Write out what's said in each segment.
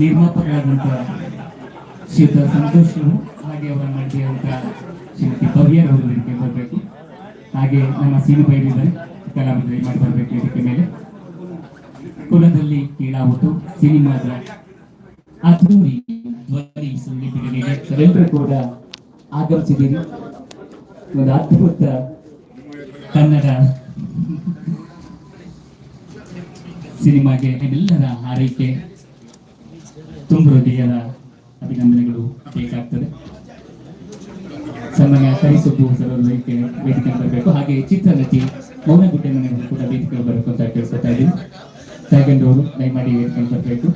ನಿರ್ಮಾಪಕರಾದಂಥ ಶ್ರೀಯುತ ಸಂತೋಷ್ ಹಾಗೆ ಅವರ ಮಾಡಿದಂಥ ಶ್ರೀಮತಿ ಭವ್ಯರ್ ಅವರು ಇದಕ್ಕೆ ಬರಬೇಕು. ಹಾಗೆ ನಮ್ಮ ಸೀನು ಬೈರಿದ್ದಾರೆ ಕಲಾವಿದರು ಮಾಡಿ ಬರಬೇಕು ಇದಕ್ಕೆ ಮೇಲೆ. ಕುಲದಲ್ಲಿ ಕೀಳಾವುದು ಸಿನಿಮಾದ ಅದ್ದೂರಿ ಧ್ವನಿ ಸುಳ್ಳಿಪಿಗರಿಗೆ ತಾವೆಲ್ಲರೂ ಕೂಡ ಆಗಮಿಸಿದ್ದೀರಿ. ಒಂದು ಅದ್ಭುತ ಕನ್ನಡ ಸಿನಿಮಾಗೆ ನಿಮ್ಮೆಲ್ಲರ ಹಾರೈಕೆ ತುಂಬ ಹೃದಯದ ಅಭಿನಂದನೆಗಳು ಬೇಕಾಗ್ತದೆ. ಸನ್ಮಾನ್ಯ ಕರಿಸುಬ್ಬು ಸರ್ ವೇದಿಕೆ ವೇದಿಕೆ ಬರಬೇಕು. ಹಾಗೆ ಚಿತ್ರನಟಿ ಮೌನಗುಡ್ಡೆ ಮನೆಗಳು ಕೂಡ ವೇದಿಕೆ ಬರಬೇಕು ಅಂತ ಕೇಳ್ಕೊತಾ ಇದ್ದೀನಿ. ಸಾಗಂಡ್ ಅವರು ದಯಮಾಡಿ ವೇದಿಕೆ ಬರಬೇಕು.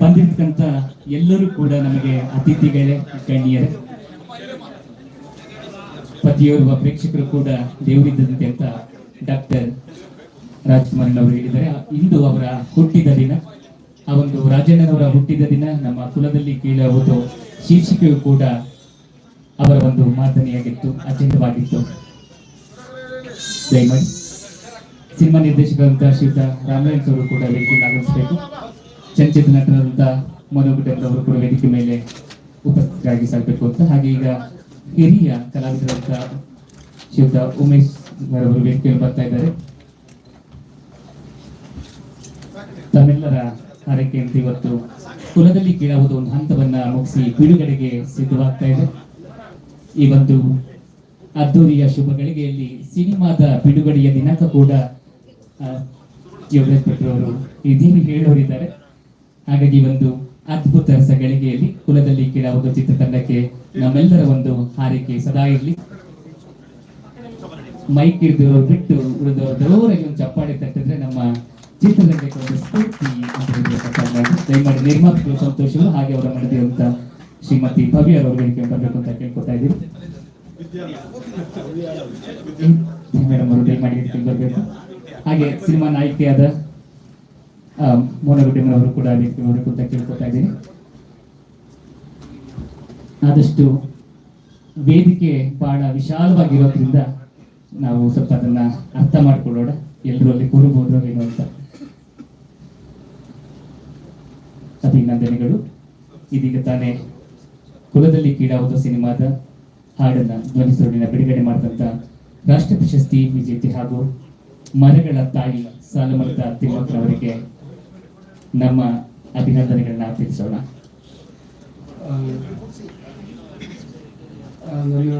ಬಂದಿರ್ತಕ್ಕಂಥ ಎಲ್ಲರೂ ಕೂಡ ನಮಗೆ ಅತಿಥಿಗಳೇ, ಗಣ್ಯರೇ. ಪ್ರತಿಯೊಬ್ಬ ಪ್ರೇಕ್ಷಕರು ಕೂಡ ದೇವರಿದ್ದಂತೆ ಅಂತ ಡಾಕ್ಟರ್ ರಾಜ್ಕುಮಾರ್ ಅವರು ಹೇಳಿದ್ದಾರೆ. ಇಂದು ಅವರ ಹುಟ್ಟಿದ ದಿನ, ಆ ಒಂದು ರಾಜಣ್ಣನವರ ಹುಟ್ಟಿದ ದಿನ, ನಮ್ಮ ಕುಲದಲ್ಲಿ ಕೀಳುವುದು ಶೀರ್ಷಿಕೆಯು ಕೂಡ ಅವರ ಒಂದು ಮಾತನೆಯಾಗಿತ್ತು ಅತ್ಯಂತವಾಗಿತ್ತು ಸಿನಿಮಾ ನಿರ್ದೇಶಕರಂತ ಶ್ರೀಯುತ ರಾಮರಾಯಣ್ ಅವರು ಕೂಡ ವೇದಿಕೆಗೆ ಆಗಮಿಸಬೇಕು. ಚಲನಚಿತ್ರ ನಟರಾದಂಥ ಮನೋಗುಡ್ಡರ್ ಅವರು ಕೂಡ ವೇದಿಕೆ ಮೇಲೆ ಉಪಸ್ಥಿತರಾಗಿ ಸಾಗಬೇಕು ಅಂತ. ಹಾಗೆ ಈಗ ಹಿರಿಯ ಕಲಾವಿದರಂತ ಶಿವದ ಉಮೇಶ್ ಅವರು ವೇದಿಕೆಯಲ್ಲಿ ಬರ್ತಾ ಇದ್ದಾರೆ. ತಮ್ಮೆಲ್ಲರ ಹಾರೈಕೆಯಂತೆ ಇವತ್ತು ಕುಲದಲ್ಲಿ ಕೀಳಾವುದು ಒಂದು ಹಂತವನ್ನ ಮುಗಿಸಿ ಬಿಡುಗಡೆಗೆ ಸಿದ್ಧವಾಗ್ತಾ ಇದೆ. ಈ ಒಂದು ಅದ್ದೂರಿಯ ಶುಭ ಗಳಿಗೆಯಲ್ಲಿ ಸಿನಿಮಾದ ಬಿಡುಗಡೆಯ ದಿನಾಂಕ ಕೂಡ ಯೋಗೇಶ್ ಭಟ್ರು ಅವರು ಇದೀನಿ ಹೇಳೋರಿದ್ದಾರೆ. ಹಾಗಾಗಿ ಒಂದು ಅದ್ಭುತ ರಸ ಗಳಿಗೆಯಲ್ಲಿ ಕುಲದಲ್ಲಿ ಒಂದು ಚಿತ್ರತಂಡಕ್ಕೆ ನಮ್ಮೆಲ್ಲರ ಒಂದು ಹಾರೈಕೆ ಸದಾ ಇರಲಿ. ಮೈಕ್ ಇರ್ದಿರೋರು ಬಿಟ್ಟು ಉಳಿದವರು ಜೋರಾಗಿ ಒಂದು ಚಪ್ಪಾಳೆ ತಟ್ಟಿದ್ರೆ ನಮ್ಮ ಚಿತ್ರರಂಗಕ್ಕೆ ಒಂದು ಸ್ಫೂರ್ತಿ ದಯಮಾಡಿ ನಿರ್ಮಾಪಕರು ಸಂತೋಷವು ಹಾಗೆ ಅವರ ಮಾಡಿದಂತ ಶ್ರೀಮತಿ ಭವ್ಯ ಅವರು ಹೇಳಿಕೆ ಬರಬೇಕು ಅಂತ ಕೇಳ್ಕೊತಾ ಇದ್ದೀವಿ. ಮೇಡಮ್ ಅವರು ದಯಮಾಡಿ ಬರಬೇಕು. ಹಾಗೆ ಸಿನಿಮಾ ನಾಯಕಿಯಾದ ಆ, ಮೋನಗುಡ್ಡಿಮರವರು ಕೂಡ ಬರಬೇಕು ಅಂತ ಕೇಳ್ಕೊತಾ ಇದ್ದೀನಿ. ಆದಷ್ಟು ವೇದಿಕೆ ಬಹಳ ವಿಶಾಲವಾಗಿರೋದ್ರಿಂದ ನಾವು ಸ್ವಲ್ಪ ಅದನ್ನ ಅರ್ಥ ಮಾಡ್ಕೊಳ್ಳೋಣ. ಎಲ್ಲರೂ ಅಲ್ಲಿ ಕೂರಬಹುದು ಏನೋ ಅಂತ. ಅಭಿನಂದನೆಗಳು. ಇದೀಗ ತಾನೇ ಕುಲದಲ್ಲಿ ಕೀಡಾವುದು ಸಿನಿಮಾದ ಹಾಡನ್ನ ಧ್ವನಿ ಸುರುಳಿನ ಬಿಡುಗಡೆ ಮಾಡಿದಂತ ರಾಷ್ಟ್ರ ಪ್ರಶಸ್ತಿ ವಿಜೇತೆ ಹಾಗೂ ಮರಗಳ ತಾಯಿ ಸಾಲಮರದ ತಿಮ್ಮಕ್ಕನವರಿಗೆ ನಮ್ಮ ಅಭಿನಂದನೆಗಳನ್ನ ಆ, ನನ್ನ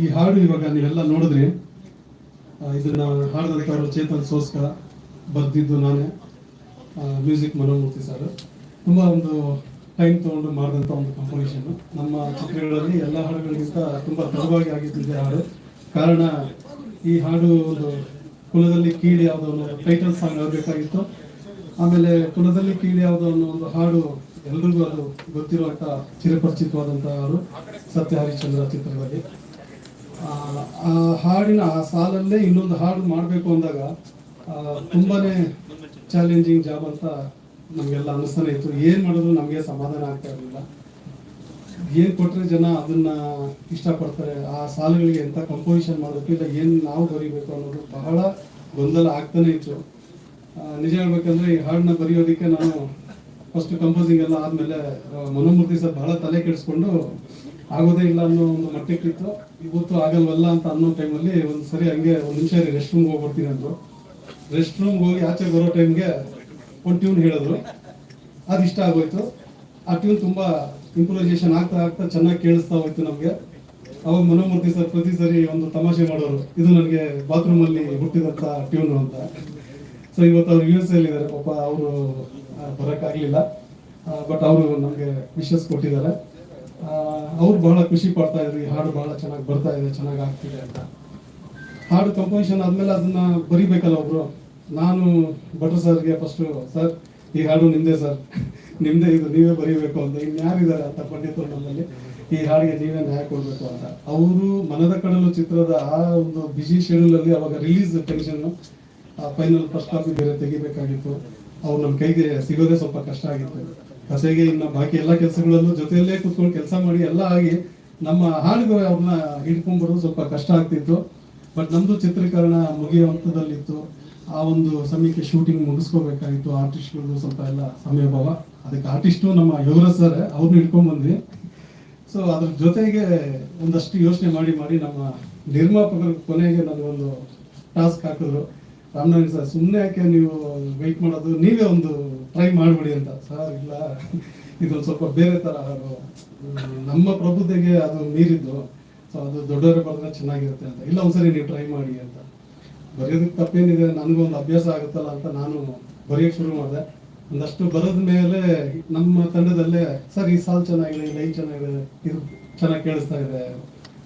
ಈ ಹಾಡು ಇವಾಗ ನೀವೆಲ್ಲ ನೋಡಿದ್ರಿ. ಇದನ್ನ ಹಾಡಿದಂಥವ್ರು ಚೇತನ್ ಸೋಸ್ಕ ಬರ್ದಿದ್ದು ನಾನೇ. ಮ್ಯೂಸಿಕ್ ಮನೋಮೂರ್ತಿ ಸರ್ ತುಂಬ ಒಂದು ಟೈಮ್ ತೊಗೊಂಡು ಮಾಡಿದಂಥ ಒಂದು ಕಂಪೋಸಿಷನ್ ನಮ್ಮ ಚಿತ್ರಗಳಲ್ಲಿ ಎಲ್ಲ ಹಾಡುಗಳಿಗಿಂತ ತುಂಬ ತಡವಾಗಿ ಆಗಿದ್ದಿದೆ ಹಾಡು. ಕಾರಣ ಈ ಹಾಡು ಒಂದು ಕುಲದಲ್ಲಿ ಕೀಳಿ ಯಾವುದೋ ಒಂದು ಟೈಟಲ್ ಸಾಂಗ್ ಆಗಬೇಕಾಗಿತ್ತು. ಆಮೇಲೆ ಕುಲದಲ್ಲಿ ಕೀಳಿ ಯಾವುದು ಅನ್ನೋ ಒಂದು ಹಾಡು ಎಲ್ರಿಗೂ ಅದು ಗೊತ್ತಿರುವಂತ ಚಿರಪರಿಚಿತವಾದಂತಹ ಅವರು ಸತ್ಯ ಹರಿಶ್ಚಂದ್ರ ಚಿತ್ರದಲ್ಲಿ. ಆ, ಹಾಡಿನ ಆ ಸಾಲಲ್ಲೇ ಇನ್ನೊಂದು ಹಾಡು ಮಾಡಬೇಕು ಅಂದಾಗ ತುಂಬಾನೇ ಚಾಲೆಂಜಿಂಗ್ ಜಾಬ್ ಅಂತ ನಮಗೆಲ್ಲ ಅನಿಸ್ತಾನೆ ಇತ್ತು. ಏನ್ ಮಾಡಿದ್ರು ನಮಗೆ ಸಮಾಧಾನ ಆಗ್ತಾ ಇರಲಿಲ್ಲ. ಏನ್ ಕೊಟ್ರೆ ಜನ ಅದನ್ನ ಇಷ್ಟಪಡ್ತಾರೆ ಆ ಸಾಲುಗಳಿಗೆ ಎಂತ ಕಂಪೋಸಿಷನ್ ಮಾಡಬೇಕು ಇಲ್ಲ ಏನ್ ನಾವು ಬರೀಬೇಕು ಅನ್ನೋದು ಬಹಳ ಗೊಂದಲ ಆಗ್ತಾನೆ ಇತ್ತು. ನಿಜ ಹೇಳ್ಬೇಕಂದ್ರೆ ಈ ಹಾಡನ್ನ ಬರೆಯೋದಕ್ಕೆ ನಾನು ಫಸ್ಟ್ ಕಂಪೋಸಿಂಗ್ ಎಲ್ಲ ಆದ್ಮೇಲೆ ಮನೋಮೂರ್ತಿ ಸರ್ ಬಹಳ ತಲೆ ಕೆಡಿಸ್ಕೊಂಡು, ಆಗೋದೇ ಇಲ್ಲ ಅನ್ನೋ ಒಂದು ಮಟ್ಟಕ್ಕಿತ್ತು ಇವತ್ತು ಆಗಲ್ವಲ್ಲ ಅಂತ ಅನ್ನೋ ಟೈಮಲ್ಲಿ ಒಂದು ಸರಿ ಹಂಗೆ ಒಂದು ನಿಮಿಷ ರೆಸ್ಟ್ ರೂಮ್ಗೆ ಹೋಗ್ಬರ್ತೀನಿ ಅಂದ್ರು. ರೆಸ್ಟ್ ರೂಮ್ಗೆ ಹೋಗಿ ಆಚೆ ಬರೋ ಟೈಮ್ಗೆ ಒಂದು ಟ್ಯೂನ್ ಹೇಳಿದ್ರು. ಅದು ಇಷ್ಟ ಆಗೋಯ್ತು. ಆ ಟ್ಯೂನ್ ತುಂಬ ಇಂಪ್ರೂವೈಸೇಷನ್ ಆಗ್ತಾ ಆಗ್ತಾ ಚೆನ್ನಾಗಿ ಕೇಳಿಸ್ತಾ ಹೋಯ್ತು ನಮಗೆ. ಅವಾಗ ಮನೋಮೂರ್ತಿ ಸರ್ ಪ್ರತಿ ಸರಿ ಒಂದು ತಮಾಷೆ ಮಾಡೋರು, ಇದು ನನಗೆ ಬಾತ್ರೂಮಲ್ಲಿ ಹುಟ್ಟಿದಂಥ ಟ್ಯೂನ್ ಅಂತ. ಸೊ ಇವತ್ತು ಅವ್ರು ಯು ಎಸ್ ಇದ್ದಾರೆ. ಪಾಪ ಅವರು ಬರೋಕ್ಕಾಗಲಿಲ್ಲ ಬಟ್ ಅವರು ನಮಗೆ ವಿಶಸ್ ಕೊಟ್ಟಿದ್ದಾರೆ. ಅವ್ರು ಬಹಳ ಖುಷಿ ಪಡ್ತಾ ಇದ್ರು. ಈ ಹಾಡು ಬಹಳ ಚೆನ್ನಾಗಿ ಬರ್ತಾ ಇದೆ, ಚೆನ್ನಾಗಿ ಆಗ್ತಿದೆ ಅಂತ. ಹಾಡು ಕಂಪೋಸಿಷನ್ ಆದಮೇಲೆ ಅದನ್ನ ಬರಿಬೇಕಲ್ಲ ಒಬ್ರು? ನಾನು ಭಟ್ರು ಸರ್ಗೆ ಫಸ್ಟ್ ಸರ್, ಈ ಹಾಡು ನಿಮ್ದೇ ಸರ್. ನಿಮ್ದೇ ಇದು, ನೀವೇ ಬರೀಬೇಕು ಅಂತ. ಇನ್ಯಾರಿದ್ದಾರೆ ಅಂತ ಪಂಡಿತರು ನಮ್ಮಲ್ಲಿ? ಈ ಹಾಡಿಗೆ ನೀವೇ ನ್ಯಾಯ ಕೊಡ್ಬೇಕು ಅಂತ. ಅವರು ಮನದ ಕಡಲು ಚಿತ್ರದ ಆ ಒಂದು ಬಿಜಿ ಶೆಡ್ಯೂಲಲ್ಲಿ ಅವಾಗ release tension final first copy ಬೇರೆ ತೆಗಿಬೇಕಾಗಿತ್ತು. ಅವ್ರು ನಮ್ಮ ಕೈಗೆ ಸಿಗೋದೇ ಸ್ವಲ್ಪ ಕಷ್ಟ ಆಗಿತ್ತು. ಕಸೆಗೆ ಇನ್ನು ಬಾಕಿ ಎಲ್ಲ ಕೆಲಸಗಳಲ್ಲೂ ಜೊತೆಯಲ್ಲೇ ಕೂತ್ಕೊಂಡು ಕೆಲಸ ಮಾಡಿ ಎಲ್ಲ ಆಗಿ ನಮ್ಮ ಹಾಡುಗಳು ಅವ್ರನ್ನ ಹಿಡ್ಕೊಂಡ್ಬರೋದು ಸ್ವಲ್ಪ ಕಷ್ಟ ಆಗ್ತಿತ್ತು. ಬಟ್ ನಮ್ಮದು ಚಿತ್ರೀಕರಣ ಮುಗಿಯೋ ಹಂತದಲ್ಲಿತ್ತು. ಆ ಒಂದು ಸಮಯಕ್ಕೆ ಶೂಟಿಂಗ್ ಮುಗಿಸ್ಕೋಬೇಕಾಗಿತ್ತು. ಆರ್ಟಿಸ್ಟ್ಗಳು ಸ್ವಲ್ಪ ಎಲ್ಲ ಸಮಯಭಾವ. ಅದಕ್ಕೆ ಆರ್ಟಿಸ್ಟು ನಮ್ಮ ಯುವರಾಜ್ ಸರ್ ಅವ್ರನ್ನ ಹಿಡ್ಕೊಂಡು ಬಂದ್ವಿ ಸೊ ಅದ್ರ ಜೊತೆಗೆ ಒಂದಷ್ಟು ಯೋಚನೆ ಮಾಡಿ ಮಾಡಿ ನಮ್ಮ ನಿರ್ಮಾಪಕರು ಕೊನೆಗೆ ನನಗೊಂದು ಟಾಸ್ಕ್ ಹಾಕಿದ್ರು. ರಾಮನಾರಾಯಣ ಸರ್ ಸುಮ್ಮನೆ ಯಾಕೆ ನೀವು ವೆಯ್ಟ್ ಮಾಡೋದು? ನೀವೇ ಒಂದು ಟ್ರೈ ಮಾಡಿಬಿಡಿ ಅಂತ. ಸರ್, ಇಲ್ಲ. ಇದೊಂದು ಸ್ವಲ್ಪ ಬೇರೆ ಥರ ನಮ್ಮ ಪ್ರಬುದ್ಧೆಗೆ ಅದು ಮೀರಿದ್ದು ಸೊ ಅದು ದೊಡ್ಡವರ ಬರೆದ್ರೆ ಚೆನ್ನಾಗಿರುತ್ತೆ ಅಂತ. ಇಲ್ಲ, ಒಂದ್ಸರಿ ನೀವು ಟ್ರೈ ಮಾಡಿ ಅಂತ. ಬರೆಯೋದಕ್ಕೆ ತಪ್ಪೇನಿದೆ? ನನಗೊಂದು ಅಭ್ಯಾಸ ಆಗುತ್ತಲ್ಲ ಅಂತ ನಾನು ಬರೆಯೋಕ್ಕೆ ಶುರು ಮಾಡಿದೆ. ಒಂದಷ್ಟು ಬರೆದ ಮೇಲೆ ನಮ್ಮ ತಂಡದಲ್ಲೇ, ಸರ್, ಈ ಸಾಲ್ ಚೆನ್ನಾಗಿದೆ, ಈ ಲೈನ್ ಚೆನ್ನಾಗಿದೆ, ಇದು ಚೆನ್ನಾಗಿ ಕೇಳಿಸ್ತಾ ಇದೆ.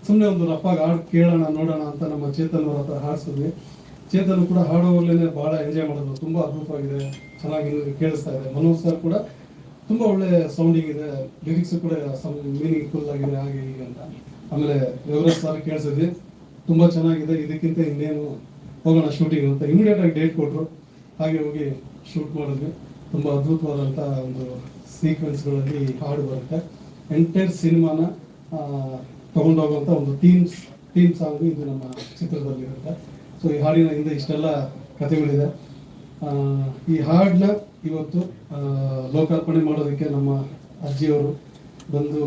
ಸುಮ್ಮನೆ ಒಂದು ರಫಾಗಿ ಹಾಡು ಕೇಳೋಣ, ನೋಡೋಣ ಅಂತ ನಮ್ಮ ಚೇತನ್ ಅವರ ಹತ್ರ ಹಾಡಿಸಿದ್ವಿ. ಚೇತನ್ ಕೂಡ ಹಾಡುವಾಗಲೇ ಬಹಳ ಎಂಜಾಯ್ ಮಾಡಿದ್ರು. ತುಂಬಾ ಅದ್ಭುತವಾಗಿದೆ. ಚೆನ್ನಾಗಿ ಕೇಳಿಸ್ತಾ ಇದೆ. ಮನೋಜ್ ಸರ್ ಕೂಡ ತುಂಬಾ ಒಳ್ಳೆ ಸೌಂಡಿಂಗ್ ಇದೆ. ಲಿರಿಕ್ಸ್ ಕೂಡ ಮೀನಿಂಗ್ ಫುಲ್ ಆಗಿದೆ ಹಾಗೆ ಹೀಗೆ ಅಂತ. ಆಮೇಲೆ ಯುವರಾಜ್ ಸರ್ ಕೇಳಿಸಿದ್ವಿ ತುಂಬಾ ಚೆನ್ನಾಗಿದೆ. ಇದಕ್ಕಿಂತ ಇನ್ನೇನು ಹೋಗೋಣ ಶೂಟಿಂಗ್ ಅಂತ ಇಮಿಡಿಯೇಟ್ ಆಗಿ ಡೇಟ್ ಕೊಟ್ರು. ಹಾಗೆ ಹೋಗಿ ಶೂಟ್ ಮಾಡಿದ್ವಿ. ತುಂಬಾ ಅದ್ಭುತವಾದಂಥ ಒಂದು ಸೀಕ್ವೆನ್ಸ್ಗಳಲ್ಲಿ ಹಾಡು ಬರುತ್ತೆ. ಎಂಟೈರ್ ಸಿನಿಮಾನ ತಗೊಂಡೋಗುವಂಥ ಒಂದು ಥೀಮ್ಸ್ ಟೀಮ್ ಸಾಂಗ್ ಇದು ನಮ್ಮ ಚಿತ್ರದಲ್ಲಿ ಇರುತ್ತೆ ಸೊ ಈ ಹಾಡಿನ ಹಿಂದೆ ಇಷ್ಟೆಲ್ಲ ಕಥೆಗಳಿದೆ. ಈ ಹಾಡನ್ನ ಇವತ್ತು ಲೋಕಾರ್ಪಣೆ ಮಾಡೋದಕ್ಕೆ ನಮ್ಮ ಅಜ್ಜಿಯವರು ಬಂದು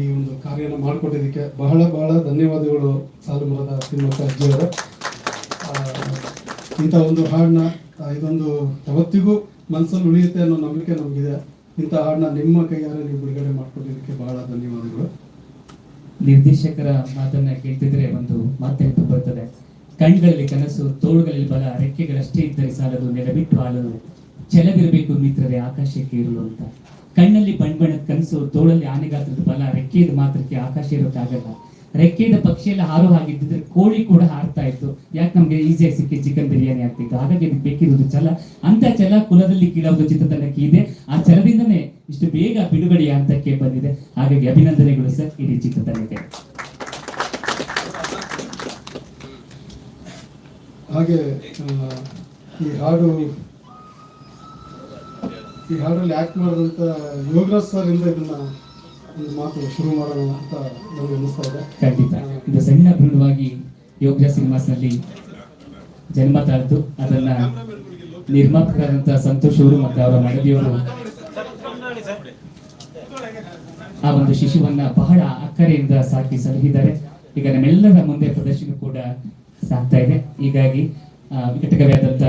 ಈ ಒಂದು ಕಾರ್ಯನ ಮಾಡಿಕೊಟ್ಟಿದ್ದಕ್ಕೆ ಬಹಳ ಬಹಳ ಧನ್ಯವಾದಗಳು ಸಾಲು ಮರದ ತಿಮ್ಮಕ್ಕ ಅಜ್ಜಿಯವರು. ಇಂಥ ಒಂದು ಹಾಡನ್ನ ಇದೊಂದು ಯಾವತ್ತಿಗೂ ಮನಸ್ಸಲ್ಲಿ ಉಳಿಯುತ್ತೆ ಅನ್ನೋ ನಂಬಿಕೆ ನಮಗಿದೆ. ಇಂಥ ಹಾಡನ್ನ ನಿಮ್ಮ ಕೈಯಾರೆ ನೀವು ಬಿಡುಗಡೆ ಮಾಡಿಕೊಟ್ಟಿದ್ದಕ್ಕೆ ಬಹಳ ಧನ್ಯವಾದಗಳು. ನಿರ್ದೇಶಕರ ಮಾತನ್ನ ಕೇಳ್ತಿದ್ರೆ ಒಂದು ಮಾತೆಂದು ಬರ್ತದೆ. ಕಣ್ಗಳಲ್ಲಿ ಕನಸು, ತೋಳುಗಳಲ್ಲಿ ಬಲ, ರೆಕ್ಕೆಗಳಷ್ಟೇ ಇದ್ದರೆ ಸಾಲದು, ನೆಲಬಿಟ್ಟು ಆಲದು ಛಲವಿರಬೇಕು ಮಿತ್ರರೇ, ಆಕಾಶಕ್ಕೆ ಇರಲು ಅಂತ. ಕಣ್ಣಲ್ಲಿ ಬಣ್ಬಣ್ಣದ ಕನಸು, ತೋಳಲ್ಲಿ ಆನೆಗಾತ್ರದ ಬಲ, ರೆಕ್ಕೆಯದು ಮಾತ್ರಕ್ಕೆ ಆಕಾಶ ಇರೋಕ್ಕಾಗಲ್ಲ. ರೆಕ್ಕೆದ ಪಕ್ಷಿ ಎಲ್ಲ ಹಾರೋ ಹಾಗಿದ್ದಿದ್ರೆ ಕೋಳಿ ಕೂಡ ಹಾರ್ತಾ ಇತ್ತು. ಯಾಕೆ ನಮ್ಗೆ ಈಸಿಯಾಗಿ ಸಿಕ್ಕಿ ಚಿಕನ್ ಬಿರಿಯಾನಿ ಆಗ್ತಿತ್ತು? ಹಾಗಾಗಿ ಅದಕ್ಕೆ ಬೇಕಿರೋದು ಛಲ. ಅಂತ ಛಲ ಕುಲದಲ್ಲಿ ಕೀಳೋದು ಚಿತ್ರತಂಡಕ್ಕೆ ಇದೆ. ಆ ಛಲದಿಂದನೇ ಇಷ್ಟು ಬೇಗ ಬಿಡುಗಡೆಯ ಹಂತಕ್ಕೆ ಬಂದಿದೆ. ಹಾಗಾಗಿ ಅಭಿನಂದನೆಗಳು ಸರ್, ಇಡೀ ಚಿತ್ರತಂಡಕ್ಕೆ ಹಾಗೆ ಈ ಹಾಡು, ಈ ಹಾಡಲ್ಲಿ ಆಕ್ಟ್ ಮಾಡಿದಂಥ ಯೋಗರಾಜ್ ಸರ್ ಇಂದ ಇದನ್ನ ಒಂದು ಮಾತು ಶುರು ಮಾಡೋಣ ಅಂತ ನನಗೆ ಅನಿಸ್ತಾ ಇದೆ. ಖಂಡಿತ. ಇದು ಸಣ್ಣ ಬೃಂದವಾಗಿ ಯೋಗ ಸಿನಿಮಾಸ್ನಲ್ಲಿ ಜನ್ಮ ತಾಳ್ತು ಅದನ್ನ ನಿರ್ಮಾಪಕರಾದಂಥ ಸಂತೋಷ್ ಅವರು ಮತ್ತು ಅವರ ಮಡದಿಯವರು ಆ ಒಂದು ಶಿಶುವನ್ನ ಬಹಳ ಅಕ್ಕರೆಯಿಂದ ಸಾಕಿ ಸಲಹಿದ್ದಾರೆ. ಈಗ ನಮ್ಮೆಲ್ಲರ ಮುಂದೆ ಪ್ರದರ್ಶನ ಕೂಡ ಸಾಗ್ತಾ ಇದೆ. ಹೀಗಾಗಿ ವಿಕಟಕವಿಯಾದಂಥ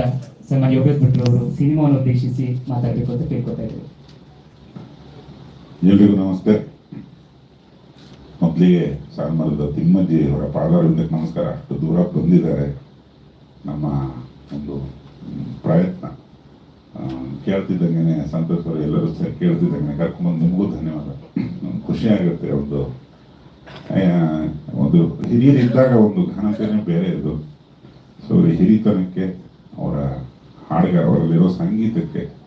ಸನ್ಮಾನ್ಯ ಯೋಗೇಶ್ ಭಟ್ರು ಅವರು ಸಿನಿಮಾವನ್ನು ಉದ್ದೇಶಿಸಿ ಮಾತಾಡಬೇಕು ಅಂತ ಕೇಳ್ಕೊತಾ ಇದ್ರು ಎಲ್ರಿಗೂ ನಮಸ್ತೆ. ಮೊದಲಿಗೆ ಸನ್ಮಾನದ ತಿಮ್ಮಜ್ಜಿ ಅವರ ಪಾದಾರವಿಂದಕ್ಕೆ ನಮಸ್ಕಾರ. ಅಷ್ಟು ದೂರ ಬಂದಿದ್ದಾರೆ. ನಮ್ಮ ಒಂದು ಪ್ರಯತ್ನ. ಕೇಳ್ತಿದ್ದಂಗೆ ಸಂತೋಷ್ ಅವರು ಎಲ್ಲರೂ ಸಹ ಕೇಳ್ತಿದ್ದಂಗೆ ಕರ್ಕೊಂಡ್ಬಂದು ನಿಮಗೂ ಧನ್ಯವಾದ. ಖುಷಿಯಾಗಿರ್ತೀರ ಒಂದು ಒಂದು ಹಿರಿಯರಿದ್ದಾಗ ಒಂದು ಘನತೆನೇ ಬೇರೆ ಇದು ಸೊ ಹಿರಿತನಕ್ಕೆ, ಅವರ ಹಾಡುಗಾರ, ಅವರಲ್ಲಿರೋ ಸಂಗೀತಕ್ಕೆ